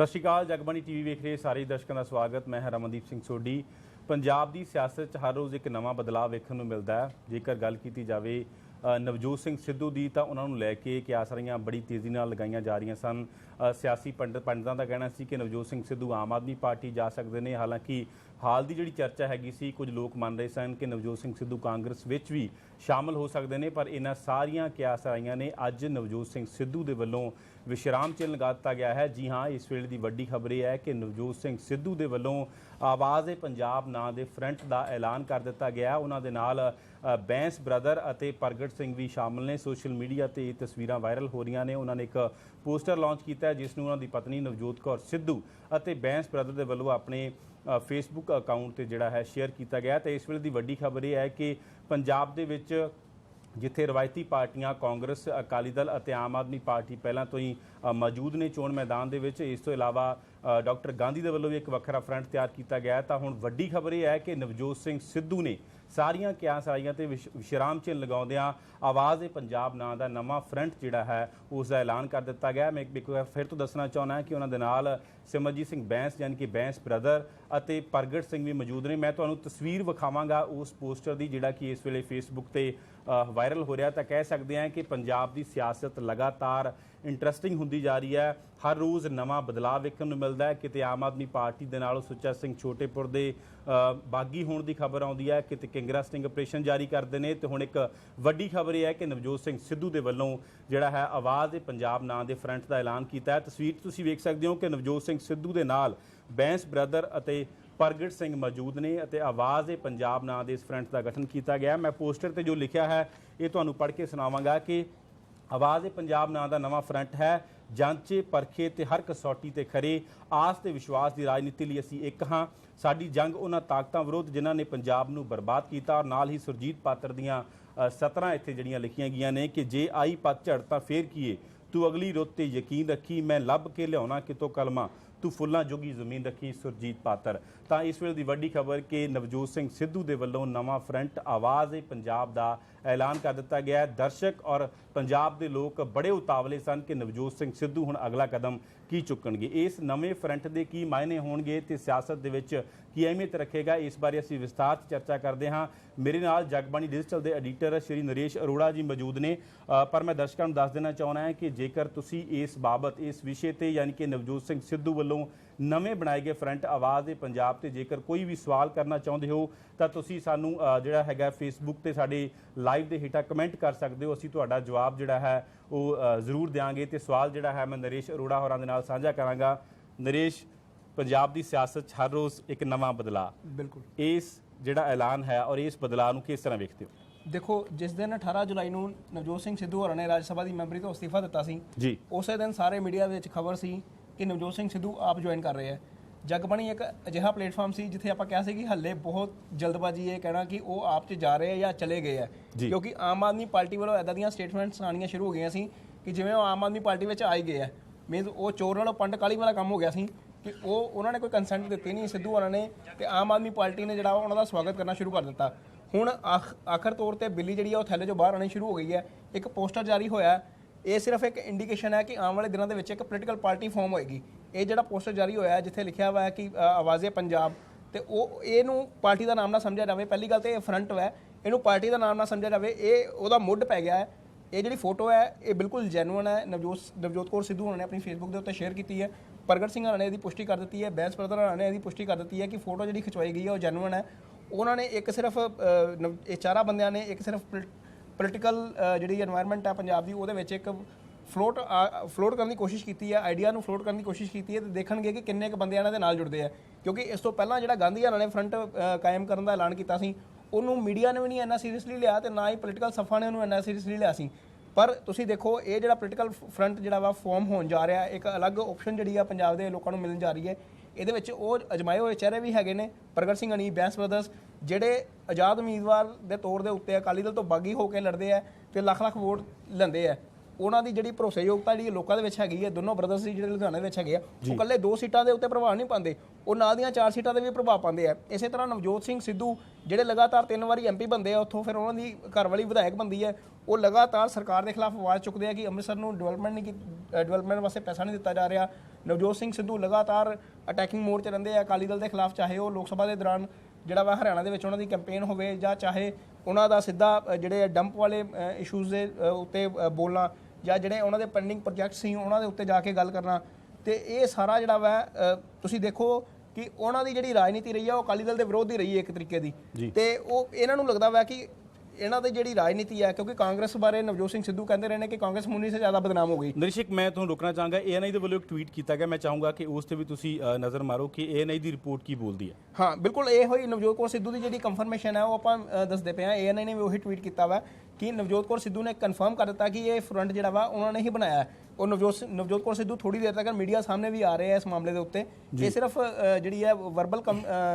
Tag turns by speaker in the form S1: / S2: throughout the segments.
S1: ਸਤਿ ਸ਼੍ਰੀ ਅਕਾਲ, ਜਗਬਾਣੀ ਟੀਵੀ ਵੇਖ ਰਹੇ ਸਾਰੇ ਦਰਸ਼ਕਾਂ ਦਾ ਸਵਾਗਤ। ਮੈਂ ਹਾਂ ਰਮਨਦੀਪ ਸਿੰਘ ਸੋਢੀ। ਪੰਜਾਬ ਦੀ ਸਿਆਸਤ 'ਚ ਹਰ ਰੋਜ਼ ਇੱਕ ਨਵਾਂ ਬਦਲਾਅ ਵੇਖਣ ਨੂੰ ਮਿਲਦਾ ਹੈ। ਜੇਕਰ ਗੱਲ ਕੀਤੀ ਜਾਵੇ ਨਵਜੋਤ ਸਿੰਘ ਸਿੱਧੂ ਦੀ ਤਾਂ ਉਹਨਾਂ ਨੂੰ ਲੈ ਕੇ ਕਿਆਸਰੀਆਂ ਬੜੀ ਤੇਜ਼ੀ ਨਾਲ ਲਗਾਈਆਂ ਜਾ ਰਹੀਆਂ ਸਨ। ਸਿਆਸੀ ਪੰਡਤ, ਪੰਡਤਾਂ ਦਾ ਕਹਿਣਾ ਸੀ ਕਿ ਨਵਜੋਤ ਸਿੰਘ ਸਿੱਧੂ ਆਮ ਆਦਮੀ ਪਾਰਟੀ ਜਾ ਸਕਦੇ ਨੇ। ਹਾਲਾਂਕਿ ਹਾਲ ਦੀ ਜਿਹੜੀ ਚਰਚਾ ਹੈਗੀ ਸੀ, ਕੁਝ ਲੋਕ ਮੰਨ ਰਹੇ ਸਨ ਕਿ ਨਵਜੋਤ ਸਿੰਘ ਸਿੱਧੂ ਕਾਂਗਰਸ ਵਿੱਚ ਵੀ ਸ਼ਾਮਲ ਹੋ ਸਕਦੇ ਨੇ, ਪਰ ਇਹਨਾਂ ਸਾਰੀਆਂ ਕਿਆਸਰਾਈਆਂ ਨੇ। ਅੱਜ ਨਵਜੋਤ ਸਿੰਘ ਸਿੱਧੂ ਦੇ ਵੱਲੋਂ ਵਿਸ਼ਰਾਮ ਚਿੰਨ੍ਹ ਲਗਾ ਦਿੱਤਾ ਗਿਆ ਹੈ। ਜੀ ਹਾਂ, ਇਸ ਵੇਲੇ ਦੀ ਵੱਡੀ ਖਬਰ ਇਹ ਹੈ ਕਿ ਨਵਜੋਤ ਸਿੰਘ ਸਿੱਧੂ ਦੇ ਵੱਲੋਂ ਆਵਾਜ਼-ਏ ਪੰਜਾਬ ਨਾਂ ਦੇ ਫਰੰਟ ਦਾ ਐਲਾਨ ਕਰ ਦਿੱਤਾ ਗਿਆ ਉਹਨਾਂ ਦੇ ਨਾਲ ਬੈਂਸ ਬ੍ਰਦਰ ਅਤੇ ਪ੍ਰਗਟ ਸਿੰਘ ਵੀ ਸ਼ਾਮਲ ਨੇ। ਸੋਸ਼ਲ ਮੀਡੀਆ ਤੇ ਇਹ ਤਸਵੀਰਾਂ ਵਾਇਰਲ ਹੋ ਰਹੀਆਂ ਨੇ। ਉਹਨਾਂ ਨੇ ਇੱਕ ਪੋਸਟਰ ਲਾਂਚ ਕੀਤਾ ਜਿਸ ਨੂੰ ਉਹਨਾਂ ਦੀ ਪਤਨੀ ਨਵਜੋਤ ਕੌਰ ਸਿੱਧੂ ਅਤੇ ਬੈਂਸ ਬ੍ਰਦਰ ਦੇ ਵੱਲੋਂ ਆਪਣੇ ਫੇਸਬੁੱਕ ਅਕਾਊਂਟ ਤੇ ਜਿਹੜਾ ਹੈ ਸ਼ੇਅਰ ਕੀਤਾ ਗਿਆ ਤੇ ਇਸ ਵੇਲੇ ਦੀ ਵੱਡੀ ਖਬਰ ਇਹ ਹੈ ਕਿ ਪੰਜਾਬ ਦੇ ਵਿੱਚ ਜਿੱਥੇ ਰਵਾਇਤੀ ਪਾਰਟੀਆਂ ਕਾਂਗਰਸ, ਅਕਾਲੀ ਦਲ ਅਤੇ ਆਮ ਆਦਮੀ ਪਾਰਟੀ ਪਹਿਲਾਂ ਤੋਂ ਹੀ ਮੌਜੂਦ ਨੇ ਚੋਣ ਮੈਦਾਨ ਦੇ ਵਿੱਚ, ਇਸ ਤੋਂ ਇਲਾਵਾ ਡਾਕਟਰ ਗਾਂਧੀ ਦੇ ਵੱਲੋਂ ਵੀ ਇੱਕ ਵੱਖਰਾ ਫਰੰਟ ਤਿਆਰ ਕੀਤਾ ਗਿਆ ਤਾਂ ਹੁਣ ਵੱਡੀ ਖਬਰ ਇਹ ਹੈ ਕਿ ਨਵਜੋਤ ਸਿੰਘ ਸਿੱਧੂ ਨੇ ਸਾਰੀਆਂ ਕਿਆਸਾਰੀਆਂ ਤੇ ਵਿਸ਼- ਵਿਸ਼ਰਾਮ ਚਿੰਨ੍ਹ ਲਗਾਉਂਦਿਆਂ ਆਵਾਜ਼ ਏ ਪੰਜਾਬ ਨਾਂ ਦਾ ਨਵਾਂ ਫਰੰਟ ਜਿਹੜਾ ਹੈ, ਉਸ ਦਾ ਐਲਾਨ ਕਰ ਦਿੱਤਾ ਗਿਆ ਮੈਂ ਇੱਕ ਵਾਰ ਫਿਰ ਤੋਂ ਦੱਸਣਾ ਚਾਹੁੰਦਾ ਕਿ ਉਹਨਾਂ ਦੇ ਨਾਲ ਸਿਮਰਜੀਤ ਸਿੰਘ ਬੈਂਸ ਯਾਨੀ ਕਿ ਬੈਂਸ ਬ੍ਰਦਰ ਅਤੇ ਪ੍ਰਗਟ ਸਿੰਘ ਵੀ ਮੌਜੂਦ ਨੇ। ਮੈਂ ਤੁਹਾਨੂੰ ਤਸਵੀਰ ਵਿਖਾਵਾਂਗਾ ਉਸ ਪੋਸਟਰ ਦੀ, ਜਿਹੜਾ ਕਿ ਇਸ ਵੇਲੇ ਫੇਸਬੁੱਕ ਤੇ ਵਾਇਰਲ ਹੋ ਰਿਹਾ ਤਾਂ ਕਹਿ ਸਕਦੇ ਹਾਂ ਕਿ ਪੰਜਾਬ ਦੀ ਸਿਆਸਤ ਲਗਾਤਾਰ ਇੰਟਰਸਟਿੰਗ ਹੁੰਦੀ ਜਾ ਰਹੀ ਹੈ। ਹਰ ਰੋਜ਼ ਨਵਾਂ ਬਦਲਾਅ ਵੇਖਣ ਨੂੰ ਮਿਲਦਾ ਹੈ। ਕਿਤੇ ਆਮ ਆਦਮੀ ਪਾਰਟੀ ਦੇ ਨਾਲੋਂ ਸੁੱਚਾ ਸਿੰਘ ਛੋਟੇਪੁਰ ਦੇ ਬਾਗੀ ਹੋਣ ਦੀ ਖਬਰ ਆਉਂਦੀ ਹੈ। ਕਿਤੇ ਕਿੰਗਰਾ ਸਟਿੰਗ ਆਪਰੇਸ਼ਨ ਜਾਰੀ ਕਰਦੇ ਨੇ ਤੇ ਹੁਣ ਇੱਕ ਵੱਡੀ ਖਬਰ ਇਹ ਹੈ ਕਿ ਨਵਜੋਤ ਸਿੰਘ ਸਿੱਧੂ ਦੇ ਵੱਲੋਂ ਜਿਹੜਾ ਹੈ ਆਵਾਜ਼ ਦੇ ਪੰਜਾਬ ਨਾਂ ਦੇ ਫਰੰਟ ਦਾ ਐਲਾਨ ਕੀਤਾ ਹੈ। ਤਸਵੀਰ ਤੁਸੀਂ ਵੇਖ ਸਕਦੇ ਹੋ ਕਿ ਨਵਜੋਤ ਸਿੰਘ ਸਿੱਧੂ ਦੇ ਨਾਲ ਬੈਂਸ ਬ੍ਰਦਰ ਅਤੇ ਪ੍ਰਗਟ ਸਿੰਘ ਮੌਜੂਦ ਨੇ ਅਤੇ ਆਵਾਜ਼ ਏ ਪੰਜਾਬ ਨਾਂ ਦੇ ਇਸ ਫਰੰਟ ਦਾ ਗਠਨ ਕੀਤਾ ਗਿਆ। ਮੈਂ ਪੋਸਟਰ ਤੇ ਜੋ ਲਿਖਿਆ ਹੈ ਇਹ ਤੁਹਾਨੂੰ ਪੜ੍ਹ ਕੇ ਸੁਣਾਵਾਂਗਾ ਕਿ ਆਵਾਜ਼ ਏ ਪੰਜਾਬ ਨਾਂ ਦਾ ਨਵਾਂ ਫਰੰਟ ਹੈ। ਜਾਂਚੇ ਪਰਖੇ ਤੇ ਹਰ ਕਸੌਟੀ ਤੇ ਖਰੇ। ਆਸ ਤੇ ਵਿਸ਼ਵਾਸ ਦੀ ਰਾਜਨੀਤੀ ਲਈ ਅਸੀਂ ਇੱਕ ਹਾਂ। ਸਾਡੀ ਜੰਗ ਉਹਨਾਂ ਤਾਕਤਾਂ ਵਿਰੁੱਧ ਜਿਨ੍ਹਾਂ ਨੇ ਪੰਜਾਬ ਨੂੰ ਬਰਬਾਦ ਕੀਤਾ ਔਰ ਨਾਲ ਹੀ ਸੁਰਜੀਤ ਪਾਤਰ ਦੀਆਂ ਅ, 17 ਇੱਥੇ ਜਿਹੜੀਆਂ ਲਿਖੀਆਂ ਗਈਆਂ ਨੇ ਕਿ ਜੇ ਆਈ ਪਤਝੜ ਤਾਂ ਫੇਰ ਕੀਏ ਤੂੰ ਅਗਲੀ ਰੁੱਤ ਤੇ ਯਕੀਨ ਰੱਖੀ ਮੈਂ ਲੱਭ ਕੇ ਲਿਆਉਣਾ ਕਿਤੋਂ ਕਲਮਾ? ਤੂੰ ਫੁੱਲਾਂ ਜੋਗੀ ਜ਼ਮੀਨ ਰੱਖੀ ਸੁਰਜੀਤ ਪਾਤਰ। ਤਾਂ ਇਸ ਵੇਲੇ ਦੀ ਵੱਡੀ ਖਬਰ ਕਿ ਨਵਜੋਤ ਸਿੰਘ ਸਿੱਧੂ ਦੇ ਵੱਲੋਂ ਨਵਾਂ ਫਰੰਟ ਆਵਾਜ਼ ਏ ਪੰਜਾਬ ਦਾ ਐਲਾਨ ਕਰ ਦਿੱਤਾ ਗਿਆ ਹੈ। ਦਰਸ਼ਕ ਔਰ ਪੰਜਾਬ ਦੇ ਲੋਕ ਬੜੇ ਉਤਾਵਲੇ ਸਨ ਕਿ ਨਵਜੋਤ ਸਿੰਘ ਸਿੱਧੂ ਹੁਣ ਅਗਲਾ ਕਦਮ ਕੀ ਚੁੱਕਣਗੇ। ਇਸ ਨਵੇਂ ਫਰੰਟ ਦੇ ਕੀ ਮਾਇਨੇ ਹੋਣਗੇ ਤੇ ਸਿਆਸਤ ਦੇ ਵਿੱਚ ਕੀ ਅਹਿਮੀਅਤ ਰੱਖੇਗਾ। ਇਸ ਬਾਰੇ ਅਸੀਂ ਵਿਸਥਾਰ 'ਚ ਚਰਚਾ ਕਰਦੇ ਹਾਂ। ਮੇਰੇ ਨਾਲ ਜਗਬਾਣੀ ਡਿਜੀਟਲ ਦੇ ਐਡੀਟਰ ਸ਼੍ਰੀ ਨਰੇਸ਼ ਅਰੋੜਾ ਜੀ ਮੌਜੂਦ ਨੇ। ਪਰ ਮੈਂ ਦਰਸ਼ਕਾਂ ਨੂੰ ਦੱਸ ਦੇਣਾ ਚਾਹੁੰਦਾ ਹਾਂ ਕਿ ਜੇਕਰ ਤੁਸੀਂ ਇਸ ਬਾਬਤ, ਇਸ ਵਿਸ਼ੇ ਤੇ ਯਾਨੀ ਕਿ ਨਵਜੋਤ ਸਿੰਘ ਸਿੱਧੂ ਵੱਲੋਂ ਨਵੇਂ ਬਣਾਏ ਗਏ ਫਰੰਟ ਆਵਾਜ਼ ਦੇ ਪੰਜਾਬ ਤੇ ਜੇਕਰ ਕੋਈ ਵੀ ਸਵਾਲ ਕਰਨਾ ਚਾਹੁੰਦੇ ਹੋ, ਤਾਂ ਤੁਸੀਂ ਸਾਨੂੰ ਜਿਹੜਾ ਹੈਗਾ ਫੇਸਬੁੱਕ ਤੇ ਸਾਡੇ ਲਾਈਵ ਦੇ ਹੇਠਾਂ ਕਮੈਂਟ ਕਰ ਸਕਦੇ ਹੋ। ਅਸੀਂ ਤੁਹਾਡਾ ਜਵਾਬ ਜਿਹੜਾ ਹੈ, ਉਹ ਜ਼ਰੂਰ ਦਿਆਂਗੇ ਤੇ ਸਵਾਲ ਜਿਹੜਾ ਹੈ ਮੈਂ ਨਰੇਸ਼ ਅਰੋੜਾ ਹੋਰਾਂ ਦੇ ਨਾਲ ਸਾਂਝਾ ਕਰਾਂਗਾ। ਨਰੇਸ਼ ਪੰਜਾਬ ਦੀ ਸਿਆਸਤ 'ਚ ਹਰ ਰੋਜ਼ ਇੱਕ ਨਵਾਂ ਬਦਲਾਅ।
S2: ਬਿਲਕੁਲ।
S1: ਇਸ ਜਿਹੜਾ ਐਲਾਨ ਹੈ ਔਰ ਇਸ ਬਦਲਾਅ ਨੂੰ ਕਿਸ ਤਰ੍ਹਾਂ ਵੇਖਦੇ ਹੋ?
S2: ਦੇਖੋ ਜਿਸ ਦਿਨ 18 ਜੁਲਾਈ ਨੂੰ ਨਵਜੋਤ ਸਿੰਘ ਸਿੱਧੂ ਹੋਰਾਂ ਨੇ ਰਾਜ ਸਭਾ ਦੀ ਮੈਂਬਰੀ ਤੋਂ ਅਸਤੀਫਾ ਦਿੱਤਾ ਸੀ
S1: ਜੀ।
S2: ਉਸੇ ਦਿਨ ਸਾਰੇ ਮੀਡੀਆ ਵਿੱਚ ਖਬਰ ਸੀ ਕਿ ਨਵਜੋਤ ਸਿੰਘ ਸਿੱਧੂ ਆਪ ਜੁਆਇਨ ਕਰ ਰਹੇ ਹੈ। ਜਗਬਾਣੀ ਇੱਕ ਅਜਿਹਾ ਪਲੇਟਫਾਰਮ ਸੀ ਜਿੱਥੇ ਆਪਾਂ ਕਹਿ ਸੀ ਕਿ ਹੱਲੇ ਬਹੁਤ ਜਲਦਬਾਜ਼ੀ ਇਹ ਕਹਿਣਾ ਕਿ ਉਹ ਆਪ ਚ ਜਾ ਰਹੇ ਆ ਜਾਂ ਚਲੇ ਗਏ ਆ। ਕਿਉਂਕਿ ਆਮ ਆਦਮੀ ਪਾਰਟੀ ਵੱਲੋਂ ਐਦਾਂ ਦੀਆਂ ਸਟੇਟਮੈਂਟਸ ਆਉਣੀਆਂ ਸ਼ੁਰੂ ਹੋ ਗਈਆਂ ਸੀ ਕਿ ਜਿਵੇਂ ਉਹ ਆਮ ਆਦਮੀ ਪਾਰਟੀ ਵਿੱਚ ਆਈ ਗਏ ਆ ਮੀਨਸ ਉਹ ਚੋਰ ਨਾਲੋਂ ਪੰਡ ਕਾਲੀ ਵਾਲਾ ਕੰਮ ਹੋ ਗਿਆ ਸੀ। ਕਿ ਉਹ, ਉਹਨਾਂ ਨੇ ਕੋਈ ਕੰਸੈਂਟ ਦਿੱਤੀ ਨਹੀਂ, ਸਿੱਧੂ ਹੋਰਾਂ ਨੇ ਤੇ ਆਮ ਆਦਮੀ ਪਾਰਟੀ ਨੇ ਜਿਹੜਾ ਉਹਨਾਂ ਦਾ ਸਵਾਗਤ ਕਰਨਾ ਸ਼ੁਰੂ ਕਰ ਦਿੱਤਾ। ਹੁਣ ਆਖ- ਆਖਰ ਤੌਰ ਤੇ ਬਿੱਲੀ ਜਿਹੜੀ ਆ ਉਹ ਥੈਲੇ ਚੋਂ ਬਾਹਰ ਆਣੀ ਸ਼ੁਰੂ ਹੋ ਗਈ ਹੈ। ਇੱਕ ਪੋਸਟਰ ਜਾਰੀ ਹੋਇਆ ਇਹ ਸਿਰਫ ਇੱਕ ਇੰਡੀਕੇਸ਼ਨ ਹੈ ਕਿ ਆਉਣ ਵਾਲੇ ਦਿਨਾਂ ਦੇ ਵਿੱਚ ਇੱਕ ਪੋਲੀਟੀਕਲ ਪਾਰਟੀ ਫਾਰਮ ਹੋਏਗੀ। ਇਹ ਜਿਹੜਾ ਪੋਸਟਰ ਜਾਰੀ ਹੋਇਆ ਜਿੱਥੇ ਲਿਖਿਆ ਹੋਇਆ ਹੈ ਕਿ ਆਵਾਜ਼ੇ ਪੰਜਾਬ। ਤੇ ਉਹ, ਇਹਨੂੰ ਪਾਰਟੀ ਦਾ ਨਾਮ ਨਾ ਸਮਝਿਆ ਜਾਵੇ। ਪਹਿਲੀ ਗੱਲ ਤੇ ਇਹ ਫਰੰਟ ਹੈ। ਇਹਨੂੰ ਪਾਰਟੀ ਦਾ ਨਾਮ ਨਾ ਸਮਝਿਆ ਜਾਵੇ। ਇਹ, ਉਹਦਾ ਮੁੱਢ ਪੈ ਗਿਆ ਹੈ। ਇਹ ਜਿਹੜੀ ਫੋਟੋ ਹੈ, ਇਹ ਬਿਲਕੁਲ ਜੈਨੂਇਨ ਹੈ। ਨਵਜੋਤ ਨਵਜੋਤ ਕੌਰ ਸਿੱਧੂ ਹੋਣਾ ਨੇ ਆਪਣੀ ਫੇਸਬੁੱਕ ਦੇ ਉੱਤੇ ਸ਼ੇਅਰ ਕੀਤੀ ਹੈ। ਪ੍ਰਗਟ ਸਿੰਘ ਹਰਾਣੇ ਦੀ ਪੁਸ਼ਟੀ ਕਰ ਦਿੱਤੀ ਹੈ, ਬੈਂਸ ਬ੍ਰਦਰ ਹਰਾਣੇ ਦੀ ਪੁਸ਼ਟੀ ਕਰ ਦਿੱਤੀ ਹੈ ਕਿ ਫੋਟੋ ਜਿਹੜੀ ਖਿਚਵਾਈ ਗਈ ਹੈ ਉਹ ਜੈਨੂਇਨ ਹੈ। ਉਹਨਾਂ ਨੇ ਇੱਕ ਸਿਰਫ ਇਹ ਚਾਰਾ ਬੰਦਿਆਂ ਨੇ ਇੱਕ ਸਿਰਫ ਪੋਲੀਟੀਕਲ ਜਿਹੜੀ এনवायरमेंट ਹੈ ਪੰਜਾਬ ਦੀ, ਉਹਦੇ ਵਿੱਚ ਇੱਕ ਫਲੋਟ ਫਲੋਟ ਕਰਨ ਦੀ ਕੋਸ਼ਿਸ਼ ਕੀਤੀ ਹੈ ਆਈਡੀਆ ਨੂੰ ਫਲੋਟ ਕਰਨ ਦੀ ਕੋਸ਼ਿਸ਼ ਕੀਤੀ ਹੈ ਤੇ ਦੇਖਣਗੇ ਕਿ ਕਿੰਨੇ ਕੁ ਬੰਦੇ ਇਹਨਾਂ ਦੇ ਨਾਲ ਜੁੜਦੇ ਆ। ਕਿਉਂਕਿ ਇਸ ਤੋਂ ਪਹਿਲਾਂ ਜਿਹੜਾ ਗਾਂਧੀ ਨੇ ਫਰੰਟ ਕਾਇਮ ਕਰਨ ਦਾ ਐਲਾਨ ਕੀਤਾ ਸੀ, ਉਹਨੂੰ ਮੀਡੀਆ ਨੇ ਵੀ ਨਹੀਂ ਇੰਨਾ ਸੀਰੀਅਸਲੀ ਲਿਆ ਤੇ ਨਾ ਹੀ ਪੋਲੀਟੀਕਲ ਸਫਾ ਨੇ ਉਹਨੂੰ ਇੰਨਾ ਸੀਰੀਅਸਲੀ ਲਿਆ ਸੀ। ਪਰ ਤੁਸੀਂ ਦੇਖੋ, ਇਹ ਜਿਹੜਾ ਪੋਲੀਟੀਕਲ ਫਰੰਟ ਜਿਹੜਾ ਵਾ ਫਾਰਮ ਹੋਣ ਜਾ ਰਿਹਾ, ਇੱਕ ਅਲੱਗ ਆਪਸ਼ਨ ਜਿਹੜੀ ਆ ਪੰਜਾਬ ਦੇ ਲੋਕਾਂ ਨੂੰ ਮਿਲਣ ਜਾ ਰਹੀ ਹੈ। ਇਹਦੇ ਵਿੱਚ ਉਹ ਅਜਮਾਏ ਹੋਏ ਚਿਹਰੇ ਵੀ ਹੈਗੇ ਨੇ, ਪ੍ਰਗਟ ਸਿੰਘ ਅਨੀ ਬੈਂਸ ਬ੍ਰਦਰਸ, ਜਿਹੜੇ ਆਜ਼ਾਦ ਉਮੀਦਵਾਰ ਦੇ ਤੌਰ ਦੇ ਉੱਤੇ ਅਕਾਲੀ ਦਲ ਤੋਂ ਬਾਗੀ ਹੋ ਕੇ ਲੜਦੇ ਆ ਤੇ ਲੱਖ ਲੱਖ ਵੋਟ ਲੈਂਦੇ ਆ। ਉਹਨਾਂ ਦੀ ਜਿਹੜੀ ਭਰੋਸੇਯੋਗਤਾ ਜਿਹੜੀ ਲੋਕਾਂ ਦੇ ਵਿੱਚ ਹੈਗੀ ਹੈ ਦੋਨੋਂ ਬ੍ਰਦਰਸ ਦੀ ਜਿਹੜੇ ਲੁਧਿਆਣੇ ਵਿੱਚ ਹੈਗੇ ਆ ਉਹ ਇਕੱਲੇ ਦੋ ਸੀਟਾਂ ਦੇ ਉੱਤੇ ਪ੍ਰਭਾਵ ਨਹੀਂ ਪਾਉਂਦੇ। ਉਹ ਨਾਲ ਦੀਆਂ ਚਾਰ ਸੀਟਾਂ ਦੇ ਵੀ ਪ੍ਰਭਾਵ ਪਾਉਂਦੇ ਆ। ਇਸੇ ਤਰ੍ਹਾਂ ਨਵਜੋਤ ਸਿੰਘ ਸਿੱਧੂ ਜਿਹੜੇ ਲਗਾਤਾਰ ਤਿੰਨ ਵਾਰੀ ਐਮਪੀ ਬੰਦੇ ਆ ਉੱਥੋਂ ਫਿਰ ਉਹਨਾਂ ਦੀ ਘਰਵਾਲੀ ਵਿਧਾਇਕ ਬੰਦੀ ਹੈ। ਉਹ ਲਗਾਤਾਰ ਸਰਕਾਰ ਦੇ ਖਿਲਾਫ ਆਵਾਜ਼ ਚੁੱਕਦੇ ਆ ਕਿ ਅੰਮ੍ਰਿਤਸਰ ਨੂੰ ਡਿਵੈਲਪਮੈਂਟ ਨਹੀਂ ਡਿਵੈਲਪਮੈਂਟ ਵਾਸਤੇ ਪੈਸਾ ਨਹੀਂ ਦਿੱਤਾ ਜਾ ਰਿਹਾ। ਨਵਜੋਤ ਸਿੰਘ ਸਿੱਧੂ ਲਗਾਤਾਰ ਅਟੈਕਿੰਗ ਮੋਡ 'ਚ ਰਹਿੰਦੇ ਆ। ਅਕਾਲੀ ਦਲ ਦੇ ਖਿਲਾਫ ਚਾਹੇ ਉਹ ਲੋਕ ਸਭਾ ਦੇ ਦੌਰਾਨ ਜਿਹੜਾ ਵਾ ਹਰਿਆਣਾ ਦੇ ਵਿੱਚ ਉਹਨਾਂ ਦੀ ਕੈਂਪੇਨ ਹੋਵੇ ਜਾਂ ਚਾਹੇ ਉਹਨਾਂ ਦਾ ਸਿੱਧਾ ਜਿਹੜੇ ਡੰਪ ਵਾਲੇ ਇਸ਼ੂਜ਼ ਦੇ ਉੱਤੇ ਬੋਲਣਾ ਜਾਂ ਜਿਹੜੇ ਉਹਨਾਂ ਦੇ ਪੈਂਡਿੰਗ ਪ੍ਰੋਜੈਕਟ ਸੀ ਉਹਨਾਂ ਦੇ ਉੱਤੇ ਜਾ ਕੇ ਗੱਲ ਕਰਨਾ। ਤੇ ਇਹ ਸਾਰਾ ਜਿਹੜਾ ਵਾ ਤੁਸੀਂ ਦੇਖੋ ਕਿ ਉਹਨਾਂ ਦੀ ਜਿਹੜੀ ਰਾਜਨੀਤੀ ਰਹੀ ਆ ਉਹ ਅਕਾਲੀ ਦਲ ਦੇ ਵਿਰੋਧ ਦੀ ਰਹੀ ਹੈ ਇੱਕ ਤਰੀਕੇ ਦੀ। ਤੇ ਉਹ ਇਹਨਾਂ ਨੂੰ ਲੱਗਦਾ ਵਾ ਕਿ ਇਹਨਾਂ ਦੀ ਜਿਹੜੀ ਰਾਜਨੀਤੀ ਹੈ ਕਿਉਂਕਿ ਕਾਂਗਰਸ ਬਾਰੇ ਨਵਜੋਤ ਸਿੰਘ ਸਿੱਧੂ ਕਹਿੰਦੇ ਰਹੇ ਨੇ ਕਿ ਕਾਂਗਰਸ ਮੁੰਨੀ ਸੇ ਜ਼ਿਆਦਾ ਬਦਨਾਮ ਹੋ ਗਈ।
S1: ਨਰਿਸ਼ਕ ਮੈਂ ਤੁਹਾਨੂੰ ਰੋਕਣਾ ਚਾਹਾਂਗਾ ਏਐਨਆਈ ਦੇ ਵੱਲੋਂ ਇੱਕ ਟਵੀਟ ਕੀਤਾ ਗਿਆ ਮੈਂ ਚਾਹੂੰਗਾ ਕਿ ਉਸ ਤੇ ਵੀ ਤੁਸੀਂ ਨਜ਼ਰ ਮਾਰੋ ਕਿ ਏਐਨਆਈ ਦੀ ਰਿਪੋਰਟ ਕੀ ਬੋਲਦੀ ਹੈ
S2: ਹਾਂ ਬਿਲਕੁਲ ਇਹ ਹੋਈ ਨਵਜੋਤ ਕੌਰ ਸਿੱਧੂ ਦੀ ਜਿਹੜੀ ਕੰਫਰਮੇਸ਼ਨ ਹੈ ਉਹ ਆਪਾਂ ਦੱਸਦੇ ਪਏ ਆ। ਏਐਨਆਈ ਨੇ ਵੀ ਉਹੀ ਟਵੀਟ ਕੀਤਾ ਵਾ ਕਿ ਨਵਜੋਤ ਕੌਰ ਸਿੱਧੂ ਨੇ ਕਨਫਰਮ ਕਰ ਦਿੱਤਾ ਕਿ ਇਹ ਫਰੰਟ ਜਿਹੜਾ ਵਾ ਉਹਨਾਂ ਨੇ ਹੀ ਬਣਾਇਆ। ਉਹ ਨਵਜੋਤ ਨਵਜੋਤ ਕੌਰ ਸਿੱਧੂ ਥੋੜੀ ਦੇਰ ਤੱਕ ਮੀਡੀਆ ਸਾਹਮਣੇ ਵੀ ਆ ਰਹੇ ਆ ਇਸ ਮਾਮਲੇ ਦੇ ਉੱਤੇ। ਇਹ ਸਿਰਫ ਜਿਹੜੀ ਹੈ ਵਰਬਲ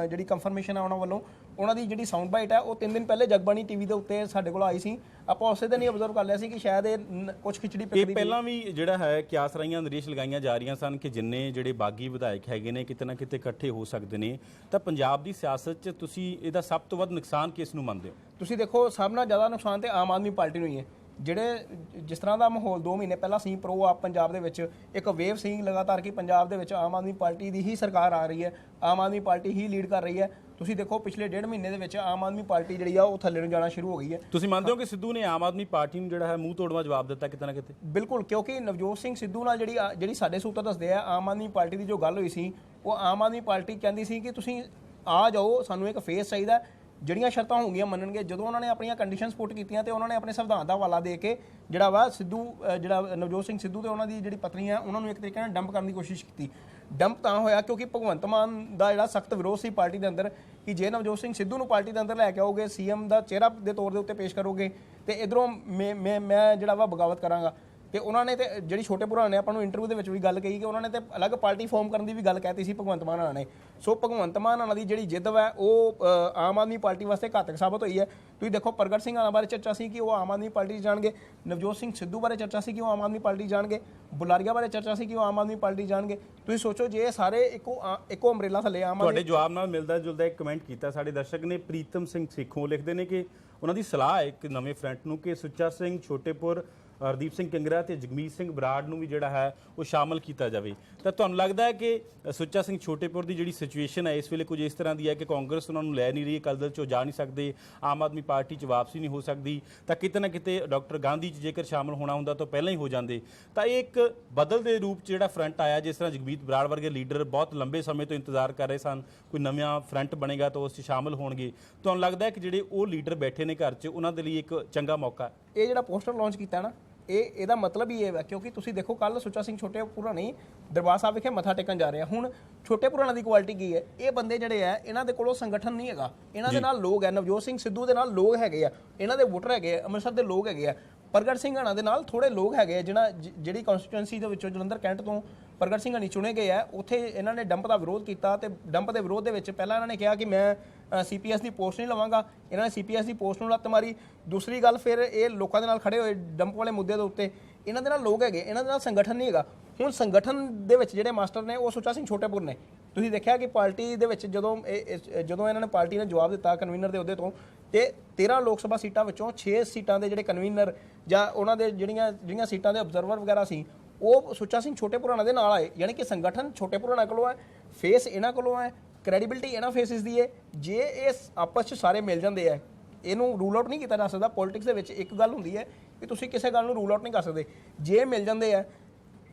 S2: ਜਿਹੜੀ ਕੰਫਰਮੇਸ਼ਨ ਹੈ ਉਹਨਾਂ ਵੱਲੋਂ ਉਹਨਾਂ ਦੀ ਜਿਹੜੀ ਸਾਊਂਡ ਬਾਈਟ ਹੈ ਉਹ 3 ਦਿਨ ਪਹਿਲੇ ਜਗਬਾਣੀ ਟੀਵੀ ਦੇ ਉੱਤੇ ਸਾਡੇ ਕੋਲ ਆਈ ਸੀ। ਆਪਾਂ ਉਸੇ ਦਿਨ ਹੀ ਅਬਜ਼ਰਵ ਕਰ ਲਿਆ ਸੀ ਕਿ ਸ਼ਾਇਦ ਇਹ ਕੁਝ ਖਿਚੜੀ
S1: ਇਹ
S2: ਪਿਕਦੀ
S1: ਪਹਿਲਾਂ ਵੀ ਜਿਹੜਾ ਹੈ ਕਿਆਸ ਰਾਈਆਂ ਨਰੇਸ਼ ਲਗਾਈਆਂ ਜਾ ਰਹੀਆਂ ਸਨ ਕਿ ਜਿੰਨੇ ਜਿਹੜੇ ਬਾਗੀ ਵਿਧਾਇਕ ਹੈਗੇ ਨੇ ਕਿਤੇ ਨਾ ਕਿਤੇ ਇਕੱਠੇ ਹੋ ਸਕਦੇ ਨੇ। ਤਾਂ ਪੰਜਾਬ ਦੀ ਸਿਆਸਤ 'ਚ ਤੁਸੀਂ ਇਹਦਾ ਸਭ ਤੋਂ ਵੱਧ ਨੁਕਸਾਨ ਕਿਸ ਨੂੰ ਮੰਨਦੇ ਹੋ?
S2: ਤੁਸੀਂ ਦੇਖੋ ਸਭ ਨਾਲ ਜ਼ਿਆਦਾ ਨੁਕਸਾਨ ਤੇ ਆਮ ਆਦਮੀ ਪਾਰਟੀ ਨੂੰ ਹੀ ਹੈ। ਜਿਹੜੇ ਜਿਸ ਤਰ੍ਹਾਂ ਦਾ ਮਾਹੌਲ 2 ਮਹੀਨੇ ਪਹਿਲਾਂ ਸੀ ਪ੍ਰੋ ਆਪ ਪੰਜਾਬ ਦੇ ਵਿੱਚ ਇੱਕ ਵੇਵ ਸੀ ਲਗਾਤਾਰ ਕਿ ਪੰਜਾਬ ਦੇ ਵਿੱਚ ਆਮ ਆਦਮੀ ਪਾਰਟੀ ਦੀ ਹੀ ਸਰਕਾਰ ਆ ਰਹੀ ਹੈ ਆਮ ਆਦਮੀ ਪਾਰਟੀ ਹੀ ਲੀਡ ਕਰ ਰਹੀ ਹੈ। ਤੁਸੀਂ ਦੇਖੋ ਪਿਛਲੇ ਡੇਢ ਮਹੀਨੇ ਦੇ ਵਿੱਚ ਆਮ ਆਦਮੀ ਪਾਰਟੀ ਜਿਹੜੀ ਆ ਉਹ ਥੱਲੇ ਨੂੰ ਜਾਣਾ ਸ਼ੁਰੂ ਹੋ ਗਈ ਹੈ।
S1: ਤੁਸੀਂ ਮੰਨਦੇ ਹੋ ਕਿ ਸਿੱਧੂ ਨੇ ਆਮ ਆਦਮੀ ਪਾਰਟੀ ਨੂੰ ਜਿਹੜਾ ਹੈ ਮੂੰਹ ਤੋੜਵਾ ਜਵਾਬ ਦਿੱਤਾ ਕਿਤੇ ਨਾ ਕਿਤੇ?
S2: ਬਿਲਕੁਲ ਕਿਉਂਕਿ ਨਵਜੋਤ ਸਿੰਘ ਸਿੱਧੂ ਨਾਲ ਜਿਹੜੀ ਜਿਹੜੀ ਸਾਡੇ ਸੂਤਰ ਦੱਸਦੇ ਆ ਆਮ ਆਦਮੀ ਪਾਰਟੀ ਦੀ ਜੋ ਗੱਲ ਹੋਈ ਸੀ ਉਹ ਆਮ ਆਦਮੀ ਪਾਰਟੀ ਕਹਿੰਦੀ ਸੀ ਕਿ ਤੁਸੀਂ ਆ ਜਾਓ ਸਾਨੂੰ ਇੱਕ ਫੇਸ ਚਾਹੀਦਾ ਜਿਹੜੀਆਂ ਸ਼ਰਤਾਂ ਹੋਣਗੀਆਂ ਮੰਨਣਗੇ, ਜਦੋਂ ਉਹਨਾਂ ਨੇ ਆਪਣੀਆਂ ਕੰਡੀਸ਼ਨਸ ਪੁੱਟ ਕੀਤੀਆਂ ਤੇ ਉਹਨਾਂ ਨੇ ਆਪਣੇ ਸੰਵਿਧਾਨ ਦਾ ਹਵਾਲਾ ਦੇ ਕੇ ਜਿਹੜਾ ਵਾ ਸਿੱਧੂ ਜਿਹੜਾ ਨਵਜੋਤ ਸਿੰਘ ਸਿੱਧੂ ਤੇ ਉਹਨਾਂ ਦੀ ਜਿਹੜੀ ਪਤਨੀ ਆ ਉਹਨਾਂ ਨੂੰ ਇੱਕ ਤਰੀਕੇ ਨਾਲ ਡੰਪ ਕਰਨ ਦੀ ਕੋਸ਼ਿਸ਼ ਕੀਤੀ। ਡੰਪ ਤਾਂ ਹੋਇਆ ਕਿਉਂਕਿ ਭਗਵੰਤ ਮਾਨ ਦਾ ਜਿਹੜਾ ਸਖਤ ਵਿਰੋਧ ਸੀ ਪਾਰਟੀ ਦੇ ਅੰਦਰ ਕਿ ਜੇ ਨਵਜੋਤ ਸਿੰਘ ਸਿੱਧੂ ਨੂੰ ਪਾਰਟੀ ਦੇ ਅੰਦਰ ਲੈ ਕੇ ਆਓਗੇ, ਸੀਐਮ ਦਾ ਚਿਹਰਾ ਦੇ ਤੌਰ ਦੇ ਉੱਤੇ ਪੇਸ਼ ਕਰੋਗੇ ਤੇ ਇਧਰੋਂ ਮੈਂ, ਮੈਂ- ਮੈਂ ਜਿਹੜਾ ਵਾ ਬਗਾਵਤ ਕਰਾਂਗਾ। ਤੇ ਉਹਨਾਂ ਨੇ ਤੇ ਜਿਹੜੀ ਛੋਟੇ ਭਰਾ ਨੇ ਆਪਾਂ ਨੂੰ ਇੰਟਰਵਿਊ ਦੇ ਵਿੱਚ ਵੀ ਗੱਲ ਕਹੀ ਕਿ ਉਹਨਾਂ ਨੇ ਤੇ ਅਲੱਗ ਪਾਰਟੀ ਫਾਰਮ ਕਰਨ ਦੀ ਵੀ ਗੱਲ ਕਹਿਤੀ ਸੀ ਭਗਵੰਤ ਮਾਨ ਹੋਣਾ ਨੇ। ਸੋ ਭਗਵੰਤ ਮਾਨ ਹੋਣਾ ਦੀ ਜਿਹੜੀ ਜਿੱਦ ਹੈ ਉਹ ਆਮ ਆਦਮੀ ਪਾਰਟੀ ਵਾਸਤੇ ਘਾਤਕ ਸਾਬਤ ਹੋਈ ਹੈ। ਤੁਸੀਂ ਦੇਖੋ ਪ੍ਰਗਟ ਸਿੰਘ ਆਣਾ ਬਾਰੇ ਚਰਚਾ ਸੀ ਕਿ ਉਹ ਆਮ ਆਦਮੀ ਪਾਰਟੀ 'ਚ ਜਾਣਗੇ। ਨਵਜੋਤ ਸਿੰਘ ਸਿੱਧੂ ਬਾਰੇ ਚਰਚਾ ਸੀ ਕਿ ਉਹ ਆਮ ਆਦਮੀ ਪਾਰਟੀ ਜਾਣਗੇ। ਬੁਲਾਰੀਆ ਬਾਰੇ ਚਰਚਾ ਸੀ ਕਿ ਉਹ ਆਮ ਆਦਮੀ ਪਾਰਟੀ ਜਾਣਗੇ। ਤੁਸੀਂ ਸੋਚੋ ਜੇ ਸਾਰੇ ਇੱਕੋ ਆ- ਇੱਕੋ ਅੰਬ੍ਰੇਲਾ ਥੱਲੇ ਆਮ ਆਦਮੀ
S1: ਤੁਹਾਡੇ ਜਵਾਬ ਨਾਲ ਮਿਲਦਾ ਜੁਲਦਾ ਇੱਕ ਕਮੈਂਟ ਕੀਤਾ ਸਾਡੇ ਦਰਸ਼ਕ ਨੇ, ਪ੍ਰੀਤਮ ਸਿੰਘ ਸੇਖੋਂ ਲਿਖਦੇ ਨੇ ਕਿ ਉਹਨਾਂ ਦੀ ਸਲਾਹ ਹੈ ਇੱਕ ਨਵੇਂ ਫਰੰਟ ਨੂੰ ਕਿ ਸੁੱਚਾ ਸਿੰਘ, ਛੋਟੇਪੁਰ ਹਰਦੀਪ ਸਿੰਘ ਕਿੰਗਰਾ ਤੇ ਜਗਮੀਤ ਸਿੰਘ ਬਰਾੜ ਨੂੰ ਵੀ ਜਿਹੜਾ ਹੈ ਉਹ ਸ਼ਾਮਲ ਕੀਤਾ ਜਾਵੇ। ਤਾਂ ਤੁਹਾਨੂੰ ਲੱਗਦਾ ਹੈ ਕਿ ਸੁੱਚਾ ਸਿੰਘ ਛੋਟੇਪੁਰ ਦੀ ਜਿਹੜੀ ਸਿਚੁਏਸ਼ਨ ਹੈ, ਇਸ ਵੇਲੇ ਕੁਝ ਇਸ ਤਰ੍ਹਾਂ ਦੀ ਹੈ ਕਿ ਕਾਂਗਰਸ ਉਹਨਾਂ ਨੂੰ ਲੈ ਨਹੀਂ ਰਹੀ ਅਕਾਲੀ ਦਲ ਚੋਂ ਜਾ ਨਹੀਂ ਸਕਦੇ, ਆਮ ਆਦਮੀ ਪਾਰਟੀ 'ਚ ਵਾਪਸੀ ਨਹੀਂ ਹੋ ਸਕਦੀ, ਤਾਂ ਕਿਤੇ ਨਾ ਕਿਤੇ ਡਾਕਟਰ ਗਾਂਧੀ 'ਚ ਜੇਕਰ ਸ਼ਾਮਲ ਹੋਣਾ ਹੁੰਦਾ ਤਾਂ ਪਹਿਲਾਂ ਹੀ ਹੋ ਜਾਂਦੇ। ਤਾਂ ਇਹ ਇੱਕ ਬਦਲ ਦੇ ਰੂਪ 'ਚ ਜਿਹੜਾ ਫਰੰਟ ਆਇਆ, ਜਿਸ ਤਰ੍ਹਾਂ ਜਗਮੀਤ ਬਰਾੜ ਵਰਗੇ ਲੀਡਰ ਬਹੁਤ ਲੰਬੇ ਸਮੇਂ ਤੋਂ ਇੰਤਜ਼ਾਰ ਕਰ ਰਹੇ ਸਨ, ਕੋਈ ਨਵਾਂ ਫਰੰਟ ਬਣੇਗਾ ਤਾਂ ਉਸ 'ਚ ਸ਼ਾਮਲ ਹੋਣਗੇ। ਤੁਹਾਨੂੰ ਲੱਗਦਾ ਹੈ ਕਿ ਜਿਹੜੇ ਉਹ ਲੀਡਰ ਬੈਠੇ ਨੇ ਘਰ 'ਚ, ਉਹਨਾਂ ਦੇ ਲਈ ਇੱਕ ਚੰਗਾ ਮੌਕਾ
S2: ਇਹ ਜਿਹੜਾ ਪੋਸਟਰ ਲਾਂਚ ਕੀਤਾ ਨਾ ਇਹ ਇਹਦਾ ਮਤਲਬ ਹੀ ਇਹ ਹੈ ਕਿਉਂਕਿ ਤੁਸੀਂ ਦੇਖੋ ਕੱਲ ਸੁੱਚਾ ਸਿੰਘ ਛੋਟੇ ਪੂਰਾ ਨਹੀਂ ਦਰਬਾਰ ਸਾਹਿਬ ਵਿਖੇ ਮੱਥਾ ਟੇਕਣ ਜਾ ਰਿਹਾ ਹੁਣ ਛੋਟੇ ਪੁਰਾਣਾ ਦੀ ਕੁਆਲਿਟੀ ਕੀ ਹੈ? ਇਹ ਬੰਦੇ ਜਿਹੜੇ ਆ ਇਹਨਾਂ ਦੇ ਕੋਲੋਂ ਸੰਗਠਨ ਨਹੀਂ ਹੈਗਾ। ਇਹਨਾਂ ਦੇ ਨਾਲ ਲੋਕ ਹੈ ਨਵਜੋਤ ਸਿੰਘ ਸਿੱਧੂ ਦੇ ਨਾਲ ਲੋਕ ਹੈਗੇ ਆ। ਇਹਨਾਂ ਦੇ ਵੋਟਰ ਹੈਗੇ ਆ ਅੰਮ੍ਰਿਤਸਰ ਦੇ ਲੋਕ ਹੈਗੇ ਆ। ਪ੍ਰਗਟ ਸਿੰਘ ਹਣਾ ਦੇ ਨਾਲ ਥੋੜੇ ਲੋਕ ਹੈਗੇ ਆ ਜਿਹੜਾ ਜਿਹੜੀ ਕਨਸਟੀਟੂਐਂਸੀ ਦੇ ਵਿੱਚੋਂ ਜਲੰਧਰ ਕੈਂਟ ਤੋਂ ਪ੍ਰਗਟ ਸਿੰਘ ਹਣੀ ਚੁਣੇ ਗਏ ਆ। ਉੱਥੇ ਇਹਨਾਂ ਨੇ ਡੰਪ ਦਾ ਵਿਰੋਧ ਕੀਤਾ ਤੇ ਡੰਪ ਦੇ ਵਿਰੋਧ ਦੇ ਵਿੱਚ ਪਹਿਲਾਂ ਇਹਨਾਂ ਨੇ ਕਿਹਾ ਕਿ ਮੈਂ ਸੀਪੀਐਸ ਦੀ ਪੋਸਟ ਨਹੀਂ ਲਵਾਂਗਾ। ਇਹਨਾਂ ਨੇ ਸੀਪੀਐਸ ਦੀ ਪੋਸਟ ਨੂੰ ਲੱਤ ਮਾਰੀ। ਦੂਸਰੀ ਗੱਲ ਫਿਰ ਇਹ ਲੋਕਾਂ ਦੇ ਨਾਲ ਖੜੇ ਹੋਏ ਡੰਪ ਵਾਲੇ ਮੁੱਦੇ ਦੇ ਉੱਤੇ। ਇਹਨਾਂ ਦੇ ਨਾਲ ਲੋਕ ਹੈਗੇ, ਇਹਨਾਂ ਦੇ ਨਾਲ ਸੰਗਠਨ ਨਹੀਂ ਹੈਗਾ। ਹੁਣ ਸੰਗਠਨ ਦੇ ਵਿੱਚ ਜਿਹੜੇ ਮਾਸਟਰ ਨੇ, ਉਹ ਸੁੱਚਾ ਸਿੰਘ ਛੋਟੇਪੁਰ ਨੇ। ਤੁਸੀਂ ਦੇਖਿਆ ਕਿ ਪਾਰਟੀ ਦੇ ਵਿੱਚ ਜਦੋਂ ਇਹ- ਜਦੋਂ ਇਹਨਾਂ ਨੇ ਪਾਰਟੀ ਨੇ ਜਵਾਬ ਦਿੱਤਾ ਕਨਵੀਨਰ ਦੇ ਅਹੁਦੇ ਤੋਂ, ਤੇ 13 ਲੋਕ ਸਭਾ ਸੀਟਾਂ ਵਿੱਚੋਂ 6 ਸੀਟਾਂ ਦੇ ਜਿਹੜੇ ਕਨਵੀਨਰ ਜਾਂ ਉਹਨਾਂ ਦੇ ਜਿਹੜੀਆਂ ਜਿਹੜੀਆਂ ਸੀਟਾਂ ਦੇ ਅਬਜ਼ਰਵਰ ਵਗੈਰਾ ਸੀ, ਉਹ ਸੁੱਚਾ ਸਿੰਘ ਛੋਟੇਪੁਰਾਣਾ ਦੇ ਨਾਲ ਆਏ। ਯਾਨੀ ਕਿ ਸੰਗਠਨ ਛੋਟੇਪੁਰਾਣਾ ਕੋਲੋਂ ਹੈ ਫੇਸ ਇਹਨਾਂ ਕੋਲੋਂ ਹੈ ਕ੍ਰੈਡੀਬਿਲਟੀ ਇਹਨਾਂ ਫੇਸਿਸ ਦੀ ਹੈ। ਜੇ ਇਹ ਆਪਸ ਚ ਸਾਰੇ ਮਿਲ ਜਾਂਦੇ ਆ, ਇਹਨੂੰ ਰੂਲ ਆਊਟ ਨਹੀਂ ਕੀਤਾ ਜਾ ਸਕਦਾ। ਪੋਲਿਟਿਕਸ ਦੇ ਵਿੱਚ ਇੱਕ ਗੱਲ ਹੁੰਦੀ ਹੈ ਕਿ ਤੁਸੀਂ ਕਿਸੇ ਗੱਲ ਨੂੰ ਰੂਲ ਆਊਟ ਨਹੀਂ ਕਰ ਸਕਦੇ। ਜੇ ਮਿਲ ਜਾਂਦੇ ਆ,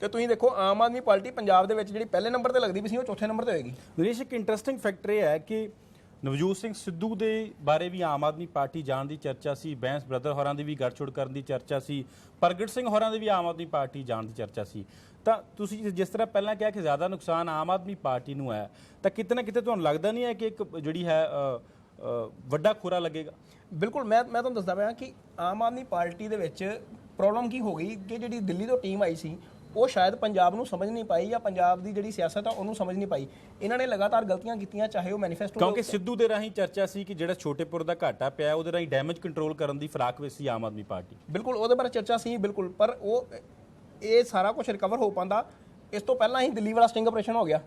S2: ਤੇ ਤੁਸੀਂ ਦੇਖੋ, ਆਮ ਆਦਮੀ ਪਾਰਟੀ ਪੰਜਾਬ ਦੇ ਵਿੱਚ ਜਿਹੜੀ ਪਹਿਲੇ ਨੰਬਰ ਤੇ ਲੱਗਦੀ ਵੀ ਸੀ, ਉਹ ਚੌਥੇ ਨੰਬਰ ਤੇ ਹੋਏਗੀ।
S1: ਨਰੇਸ਼ ਇੱਕ ਇੰਟਰਸਟਿੰਗ ਫੈਕਟਰ ਇਹ ਹੈ ਕਿ ਨਵਜੋਤ ਸਿੰਘ ਸਿੱਧੂ ਦੇ ਬਾਰੇ ਵੀ ਆਮ ਆਦਮੀ ਪਾਰਟੀ ਜਾਣ ਦੀ ਚਰਚਾ ਸੀ, ਬੈਂਸ ਬ੍ਰਦਰ ਹੋਰਾਂ ਦੀ ਵੀ ਗੱਠਜੋੜ ਕਰਨ ਦੀ ਚਰਚਾ ਸੀ, ਪ੍ਰਗਟ ਸਿੰਘ ਹੋਰਾਂ ਦੀ ਵੀ ਆਮ ਆਦਮੀ ਪਾਰਟੀ ਜਾਣ ਦੀ ਚਰਚਾ ਸੀ। ਤਾਂ ਤੁਸੀਂ ਜਿਸ ਤਰ੍ਹਾਂ ਪਹਿਲਾਂ ਕਿਹਾ ਕਿ ਜ਼ਿਆਦਾ ਨੁਕਸਾਨ ਆਮ ਆਦਮੀ ਪਾਰਟੀ ਨੂੰ ਹੈ ਤਾਂ ਕਿਤੇ ਨਾ ਕਿਤੇ ਤੁਹਾਨੂੰ ਲੱਗਦਾ ਨਹੀਂ ਹੈ ਕਿ ਇੱਕ ਜਿਹੜੀ ਹੈ ਵੱਡਾ ਖੁਰਾ ਲੱਗੇਗਾ?
S2: ਬਿਲਕੁਲ ਮੈਂ ਮੈਂ ਤੁਹਾਨੂੰ ਦੱਸਦਾ ਪਿਆ ਕਿ ਆਮ ਆਦਮੀ ਪਾਰਟੀ ਦੇ ਵਿੱਚ ਪ੍ਰੋਬਲਮ ਕੀ ਹੋ ਗਈ ਕਿ ਜਿਹੜੀ ਦਿੱਲੀ ਤੋਂ ਟੀਮ ਆਈ ਸੀ ਉਹ ਸ਼ਾਇਦ ਪੰਜਾਬ ਨੂੰ ਸਮਝ ਨਹੀਂ ਪਾਈ ਜਾਂ ਪੰਜਾਬ ਦੀ ਜਿਹੜੀ ਸਿਆਸਤ ਆ ਉਹਨੂੰ ਸਮਝ ਨਹੀਂ ਪਾਈ। ਇਹਨਾਂ ਨੇ ਲਗਾਤਾਰ ਗਲਤੀਆਂ ਕੀਤੀਆਂ ਚਾਹੇ ਉਹ ਮੈਨੀਫੈਸਟੋ
S1: ਕਿਉਂਕਿ ਸਿੱਧੂ ਦੇ ਰਾਹੀਂ ਚਰਚਾ ਸੀ ਕਿ ਜਿਹੜਾ ਛੋਟੇਪੁਰ ਦਾ ਘਾਟਾ ਪਿਆ ਉਹਦੇ ਰਾਹੀਂ ਡੈਮੇਜ ਕੰਟਰੋਲ ਕਰਨ ਦੀ ਫਰਾਕ ਵਿੱਚ ਸੀ ਆਮ ਆਦਮੀ ਪਾਰਟੀ।
S2: ਬਿਲਕੁਲ ਉਹਦੇ ਬਾਰੇ ਚਰਚਾ ਸੀ ਬਿਲਕੁਲ ਪਰ ਉਹ ਇਹ ਸਾਰਾ ਕੁਝ ਰਿਕਵਰ ਹੋ ਪਾਂਦਾ ਇਸ ਤੋਂ ਪਹਿਲਾਂ ਹੀ ਦਿੱਲੀ ਵਾਲਾ ਸਟਿੰਗ ਆਪਰੇਸ਼ਨ ਹੋ ਗਿਆ।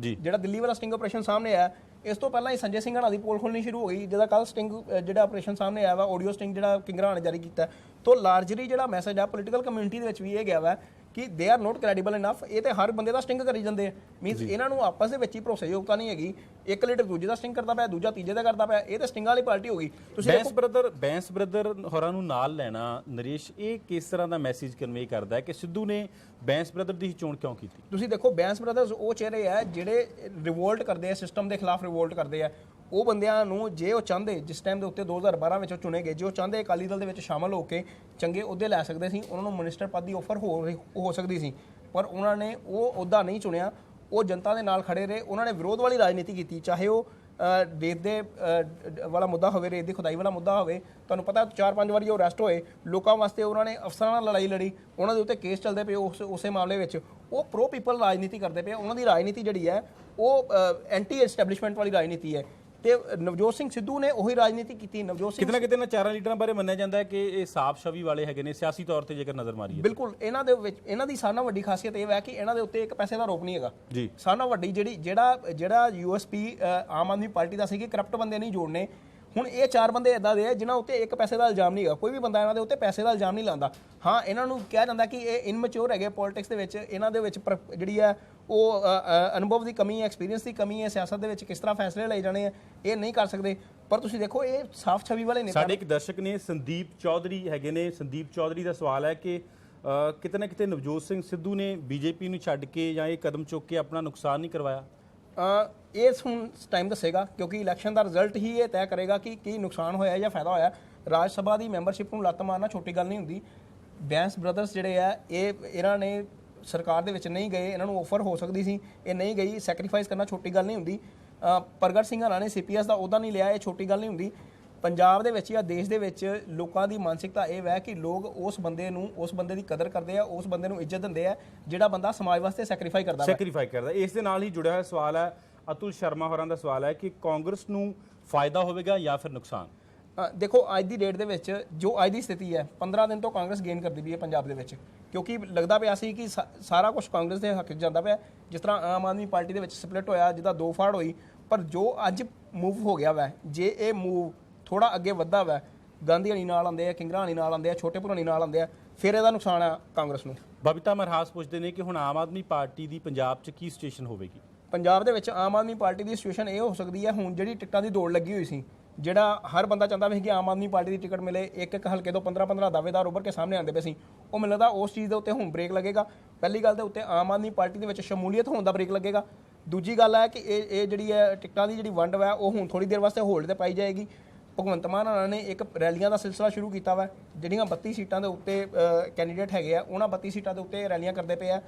S1: ਜੀ।
S2: ਜਿਹੜਾ ਦਿੱਲੀ ਵਾਲਾ ਸਟਿੰਗ ਆਪਰੇਸ਼ਨ ਸਾਹਮਣੇ ਆਇਆ ਇਸ ਤੋਂ ਪਹਿਲਾਂ ਹੀ ਸੰਜੇ ਸਿੰਘ ਹਣਾ ਦੀ ਪੋਲ ਖੋਲਣੀ ਸ਼ੁਰੂ ਹੋ ਗਈ ਜਿਹਦਾ ਕੱਲ ਸਟਿੰਗ ਜਿਹੜਾ ਆਪਰੇਸ਼ਨ ਸਾਹਮਣੇ ਆਇਆ ਵਾ ਆਡੀਓ ਸਟਿੰਗ ਜਿਹੜਾ ਕਿੰਗਰਾ ਨੇ ਜਾਰੀ ਕੀਤਾ। ਤੋਂ ਲਾਰਜਲੀ ਜਿਹੜਾ ਮੈਸੇਜ ਆ ਪੋਲੀਟੀਕਲ ਕਮਿਊਨਿਟੀ ਦੇ ਵਿੱਚ ਵੀ ਇਹ ਗਿਆ ਵਾ ਕਿ they are note credible enough ਇਹ ਤੇ ਹਰ ਬੰਦੇ ਦਾ ਸਟਿੰਗ ਕਰੀ ਜਾਂਦੇ ਆ। ਮੀਨਸ ਇਹਨਾਂ ਨੂੰ ਆਪਸ ਦੇ ਵਿੱਚ ਹੀ ਭਰੋਸੇਯੋਗਤਾ ਨਹੀਂ ਹੈਗੀ। ਇੱਕ ਲੀਡਰ ਦੂਜੇ ਦਾ ਸਟਿੰਗ ਕਰਦਾ ਪਿਆ ਦੂਜਾ ਤੀਜੇ ਦਾ ਕਰਦਾ ਪਿਆ ਇਹ ਤੇ ਸਟਿੰਗ ਵਾਲੀ ਪਾਰਟੀ ਹੋ ਗਈ। ਤੁਸੀਂ
S1: ਬੈਂਸ ਬ੍ਰਦਰ ਬੈਂਸ ਬ੍ਰਦਰ ਹੋਰਾਂ ਨੂੰ ਨਾਲ ਲੈਣਾ ਨਰੇਸ਼ ਇਹ ਕਿਸ ਤਰ੍ਹਾਂ ਦਾ ਮੈਸੇਜ ਕਨਵੇ ਕਰਦਾ ਹੈ ਕਿ ਸਿੱਧੂ ਨੇ ਬੈਂਸ ਬ੍ਰਦਰ ਦੀ ਚੋਣ ਕਿਉਂ ਕੀਤੀ?
S2: ਤੁਸੀਂ ਦੇਖੋ ਬੈਂਸ ਬ੍ਰਦਰਸ ਉਹ ਚਿਹਰੇ ਆ ਜਿਹੜੇ ਰਿਵੋਲਟ ਕਰਦੇ ਆ ਸਿਸਟਮ ਦੇ ਖਿਲਾਫ ਰਿਵੋਲਟ ਕਰਦੇ ਆ। ਉਹ ਬੰਦਿਆਂ ਨੂੰ ਜੇ ਉਹ ਚਾਹੁੰਦੇ, ਜਿਸ ਟਾਈਮ ਦੇ ਉੱਤੇ 2012 ਵਿੱਚ ਉਹ ਚੁਣੇ ਗਏ, ਜੇ ਉਹ ਚਾਹੁੰਦੇ ਅਕਾਲੀ ਦਲ ਦੇ ਵਿੱਚ ਸ਼ਾਮਲ ਹੋ ਕੇ ਚੰਗੇ ਅਹੁਦੇ ਲੈ ਸਕਦੇ ਸੀ, ਉਹਨਾਂ ਨੂੰ ਮਿਨਿਸਟਰ ਪਦ ਦੀ ਆਫਰ ਹੋ ਰਹੀ- ਹੋ ਸਕਦੀ ਸੀ, ਪਰ ਉਹਨਾਂ ਨੇ ਉਹ ਅਹੁਦਾ ਨਹੀਂ ਚੁਣਿਆ, ਉਹ ਜਨਤਾ ਦੇ ਨਾਲ ਖੜੇ ਰਹੇ, ਉਹਨਾਂ ਨੇ ਵਿਰੋਧ ਵਾਲੀ ਰਾਜਨੀਤੀ ਕੀਤੀ, ਚਾਹੇ ਉਹ ਰੇਤ ਦੇ ਵਾਲਾ ਮੁੱਦਾ ਹੋਵੇ, ਰੇਤ ਦੀ ਖੁਦਾਈ ਵਾਲਾ ਮੁੱਦਾ ਹੋਵੇ, ਤੁਹਾਨੂੰ ਪਤਾ ਚਾਰ ਪੰਜ ਵਾਰੀ ਉਹ ਅਰੈਸਟ ਹੋਏ, ਲੋਕਾਂ ਵਾਸਤੇ ਉਹਨਾਂ ਨੇ ਅਫਸਰਾਂ ਨਾਲ ਲੜਾਈ ਲੜੀ, ਉਹਨਾਂ ਦੇ ਉੱਤੇ ਕੇਸ ਚੱਲਦੇ ਪਏ ਉਸ, ਉਸੇ ਮਾਮਲੇ ਵਿੱਚ, ਉਹ ਪ੍ਰੋ ਪੀਪਲ ਰਾਜਨੀਤੀ ਕਰਦੇ ਪਏ, ਉਹਨਾਂ ਦੀ ਰਾਜਨੀਤੀ ਜਿਹੜੀ ਹੈ, ਉਹ ਐਂਟੀ ਐਸਟੈਬਲਿਸ਼ਮੈਂਟ ਵਾਲੀ ਰਾਜਨੀਤੀ ਹੈ ਤੇ ਨਵਜੋਤ ਸਿੰਘ ਸਿੱਧੂ ਨੇ ਉਹੀ ਰਾਜਨੀਤੀ ਕੀਤੀ ਨਵਜੋਤ ਸਿੰਘ
S1: ਕਿਤੇ ਨਾ ਕਿਤੇ ਨਾ ਚਾਰਾਂ ਲੀਡਰਾਂ ਬਾਰੇ ਮੰਨਿਆ ਜਾਂਦਾ ਹੈ ਕਿ ਇਹ ਸਾਫ਼ ਛਵੀ ਵਾਲੇ ਹੈਗੇ ਨੇ ਸਿਆਸੀ ਤੌਰ ਤੇ ਜੇਕਰ ਨਜ਼ਰ ਮਾਰੀਏ
S2: ਬਿਲਕੁਲ ਇਹਨਾਂ ਦੇ ਵਿੱਚ ਇਹਨਾਂ ਦੀ ਨਾਲੋਂ ਵੱਡੀ ਖਾਸੀਅਤ ਇਹ ਹੈ ਕਿ ਇਹਨਾਂ ਦੇ ਉੱਤੇ ਇੱਕ ਪੈਸੇ ਦਾ ਰੋਪ ਨਹੀਂ ਹੈਗਾ। ਨਾਲੋਂ ਵੱਡੀ ਜਿਹੜੀ ਜਿਹੜਾ ਜਿਹੜਾ ਯੂਐਸਪੀ ਆਮ ਆਦਮੀ ਪਾਰਟੀ ਦਾ ਸੀ ਕਿ ਕਰਪਟ ਬੰਦੇ ਨਹੀਂ ਜੋੜਨੇ ਹੁਣ ਇਹ ਚਾਰ ਬੰਦੇ ਇਦਾਂ ਦੇ ਆ, ਜਿਨ੍ਹਾਂ ਉੱਤੇ ਇੱਕ ਪੈਸੇ ਦਾ ਇਲਜ਼ਾਮ ਨਹੀਂ ਹੈਗਾ। ਕੋਈ ਵੀ ਬੰਦਾ ਇਹਨਾਂ ਦੇ ਉੱਤੇ ਪੈਸੇ ਦਾ ਇਲਜ਼ਾਮ ਨਹੀਂ ਲਾਉਂਦਾ। ਹਾਂ, ਇਹਨਾਂ ਨੂੰ ਕਿਹਾ ਜਾਂਦਾ ਕਿ ਇਹ ਇਨਮੈਚੁਰ ਹੈਗੇ ਪੋਲਿਟਿਕਸ ਦੇ ਵਿੱਚ, ਇਹਨਾਂ ਦੇ ਵਿੱਚ ਪਰ- ਜਿਹੜੀ ਹੈ ਉਹ ਅਨੁਭਵ ਦੀ ਕਮੀ ਹੈ ਐਕਸਪੀਰੀਅੰਸ ਦੀ ਕਮੀ ਹੈ, ਸਿਆਸਤ ਦੇ ਵਿੱਚ ਕਿਸ ਤਰ੍ਹਾਂ ਫੈਸਲੇ ਲਏ ਜਾਣੇ ਆ, ਇਹ ਨਹੀਂ ਕਰ ਸਕਦੇ। ਪਰ ਤੁਸੀਂ ਦੇਖੋ, ਇਹ ਸਾਫ਼ ਛਵੀ ਵਾਲੇ ਨੇ
S1: ਸਾਡੇ ਇੱਕ ਦਰਸ਼ਕ ਨੇ ਸੰਦੀਪ ਚੌਧਰੀ ਹੈਗੇ ਨੇ। ਸੰਦੀਪ ਚੌਧਰੀ ਦਾ ਸਵਾਲ ਹੈ ਕਿ ਕਿਤੇ ਨਾ ਕਿਤੇ ਨਵਜੋਤ ਸਿੰਘ ਸਿੱਧੂ ਨੇ ਬੀਜੇਪੀ ਨੂੰ ਛੱਡ ਕੇ ਜਾਂ ਇਹ ਕਦਮ ਚੁੱਕ ਕੇ ਆਪਣਾ ਨੁਕਸਾਨ ਨਹੀਂ ਕਰਵਾਇਆ?
S2: ਅ, ਇਸ ਹੁਣ ਟਾਈਮ ਦੱਸੇਗਾ ਕਿਉਂਕਿ ਇਲੈਕਸ਼ਨ ਦਾ ਰਿਜ਼ਲਟ ਹੀ ਇਹ ਤੈਅ ਕਰੇਗਾ ਕਿ ਕੀ ਨੁਕਸਾਨ ਹੋਇਆ ਜਾਂ ਫਾਇਦਾ ਹੋਇਆ। ਰਾਜ ਸਭਾ ਦੀ ਮੈਂਬਰਸ਼ਿਪ ਨੂੰ ਲੱਤ ਮਾਰਨਾ ਛੋਟੀ ਗੱਲ ਨਹੀਂ ਹੁੰਦੀ। ਬੈਂਸ ਬ੍ਰਦਰਸ ਜਿਹੜੇ ਆ ਇਹ ਇਹਨਾਂ ਨੇ ਸਰਕਾਰ ਦੇ ਵਿੱਚ ਨਹੀਂ ਗਏ ਇਹਨਾਂ ਨੂੰ ਆਫਰ ਹੋ ਸਕਦੀ ਸੀ ਇਹ ਨਹੀਂ ਗਈ ਸੈਕਰੀਫਾਈਸ ਕਰਨਾ ਛੋਟੀ ਗੱਲ ਨਹੀਂ ਹੁੰਦੀ। ਅ, ਪ੍ਰਗਟ ਸਿੰਘ ਹਰਾਂ ਨੇ ਸੀਪੀਐਸ ਦਾ ਉਹਦਾ ਨਹੀਂ ਲਿਆ ਇਹ ਛੋਟੀ ਗੱਲ ਨਹੀਂ ਹੁੰਦੀ। ਪੰਜਾਬ ਦੇ ਵਿੱਚ ਜਾਂ ਦੇਸ਼ ਦੇ ਵਿੱਚ ਲੋਕਾਂ ਦੀ ਮਾਨਸਿਕਤਾ ਇਹ ਵੈ ਕਿ ਲੋਕ ਉਸ ਬੰਦੇ ਨੂੰ ਉਸ ਬੰਦੇ ਦੀ ਕਦਰ ਕਰਦੇ ਆ ਉਸ ਬੰਦੇ ਨੂੰ ਇੱਜ਼ਤ ਦਿੰਦੇ ਆ ਜਿਹੜਾ ਬੰਦਾ ਸਮਾਜ ਵਾਸਤੇ ਸੈਕਰੀਫਾਈ ਕਰਦਾ ਵਾ।
S1: ਸੈਕਰੀਫਾਈ ਕਰਦਾ। ਇਸ ਦੇ ਨਾਲ ਹੀ ਜੁੜਿਆ ਹੋਇਆ ਸਵਾਲ ਹੈ ਅਤੁਲ ਸ਼ਰਮਾ ਹੋਰਾਂ ਦਾ ਸਵਾਲ ਹੈ ਕਿ ਕਾਂਗਰਸ ਨੂੰ ਫਾਇਦਾ ਹੋਵੇਗਾ ਜਾਂ ਫਿਰ ਨੁਕਸਾਨ?
S2: ਦੇਖੋ ਅੱਜ ਦੀ ਡੇਟ ਦੇ ਵਿੱਚ ਜੋ ਅੱਜ ਦੀ ਸਥਿਤੀ ਹੈ 15 ਦਿਨ ਤੋਂ ਕਾਂਗਰਸ ਗੇਨ ਕਰਦੀ ਪਈ ਹੈ ਪੰਜਾਬ ਦੇ ਵਿੱਚ। ਕਿਉਂਕਿ ਲੱਗਦਾ ਪਿਆ ਸੀ ਕਿ ਸਾਰਾ ਕੁਝ ਕਾਂਗਰਸ ਦੇ ਹੱਕ 'ਚ ਜਾਂਦਾ ਪਿਆ। ਜਿਸ ਤਰ੍ਹਾਂ ਆਮ ਆਦਮੀ ਪਾਰਟੀ ਦੇ ਵਿੱਚ ਸਪਲਿਟ ਹੋਇਆ ਜਿਹਦਾ ਦੋ ਫਾੜ ਹੋਈ ਪਰ ਜੋ ਅੱਜ ਮੂਵ ਹੋ ਗਿਆ ਵੈ ਜੇ ਇਹ ਮੂਵ ਥੋੜਾ ਅੱਗੇ ਵੱਧਾ ਵੈ। ਗਾਂਧੀ ਹਣੀ ਨਾਲ ਆਉਂਦੇ ਆ ਕਿੰਗਰਾ ਹਣੀ ਨਾਲ ਆਉਂਦੇ ਆ ਛੋਟੇ ਪੁਰਾਣੀ ਨਾਲ ਆਉਂਦੇ ਆ ਫਿਰ ਇਹਦਾ ਨੁਕਸਾਨ ਆ ਕਾਂਗਰਸ ਨੂੰ।
S1: ਬਬੀਤਾ ਮਰਹਾਸ ਪੁੱਛਦੇ ਨੇ ਕਿ ਹੁਣ ਆਮ ਆਦਮੀ ਪਾਰਟੀ ਦੀ ਪੰਜਾਬ 'ਚ ਕੀ ਸਿਚੁਏਸ਼ਨ ਹੋਵੇਗੀ?
S2: ਪੰਜਾਬ ਦੇ ਵਿੱਚ ਆਮ ਆਦਮੀ ਪਾਰਟੀ ਦੀ ਸਿਚੁਏਸ਼ਨ ਇਹ ਹੋ ਸਕਦੀ ਹੈ ਹੁਣ ਜਿਹੜੀ ਟਿਕਟਾਂ ਦੀ ਦੌੜ ਲੱਗੀ ਹੋਈ ਸੀ ਜਿਹੜਾ ਹਰ ਬੰਦਾ ਚਾਹੁੰਦਾ ਵੀ ਸੀ ਕਿ ਆਮ ਆਦਮੀ ਪਾਰਟੀ ਦੀ ਟਿਕਟ ਮਿਲੇ ਇੱਕ ਇੱਕ ਹਲਕੇ ਤੋਂ 15 15 ਦਾਅਵੇਦਾਰ ਉੱਭਰ ਕੇ ਸਾਹਮਣੇ ਆਉਂਦੇ ਪਏ ਸੀ। ਉਹ ਮੈਨੂੰ ਲੱਗਦਾ ਉਸ ਚੀਜ਼ ਦੇ ਉੱਤੇ ਹੁਣ ਬ੍ਰੇਕ ਲੱਗੇਗਾ। ਪਹਿਲੀ ਗੱਲ ਤੇ ਉੱਤੇ ਆਮ ਆਦਮੀ ਪਾਰਟੀ ਦੇ ਵਿੱਚ ਸ਼ਮੂਲੀਅਤ ਹੋਣ ਦਾ ਬ੍ਰੇਕ ਲੱਗੇਗਾ। ਦੂਜੀ ਗੱਲ ਹੈ ਕਿ ਇਹ ਇਹ ਜਿਹੜੀ ਹੈ ਟਿਕਟਾਂ ਦੀ ਜਿਹੜੀ ਵੰਡ ਹੈ ਉਹ ਹੁਣ ਥੋੜੀ ਦੇਰ ਵਾਸਤੇ ਹੋਲਡ ਤੇ ਪਾਈ ਜਾਏਗੀ। ਭਗਵੰਤ ਮਾਨ ਹੋਣਾ ਨੇ ਇੱਕ ਰੈਲੀਆਂ ਦਾ ਸਿਲਸਿਲਾ ਸ਼ੁਰੂ ਕੀਤਾ ਵਾ ਜਿਹੜੀਆਂ 32 ਸੀਟਾਂ ਦੇ ਉੱਤੇ ਕੈਂਡੀਡੇਟ ਹੈਗੇ ਆ ਉਹਨਾਂ 32 ਸੀਟਾਂ ਦੇ ਉੱਤੇ ਰੈਲੀਆਂ ਕਰਦੇ ਪਏ ਆ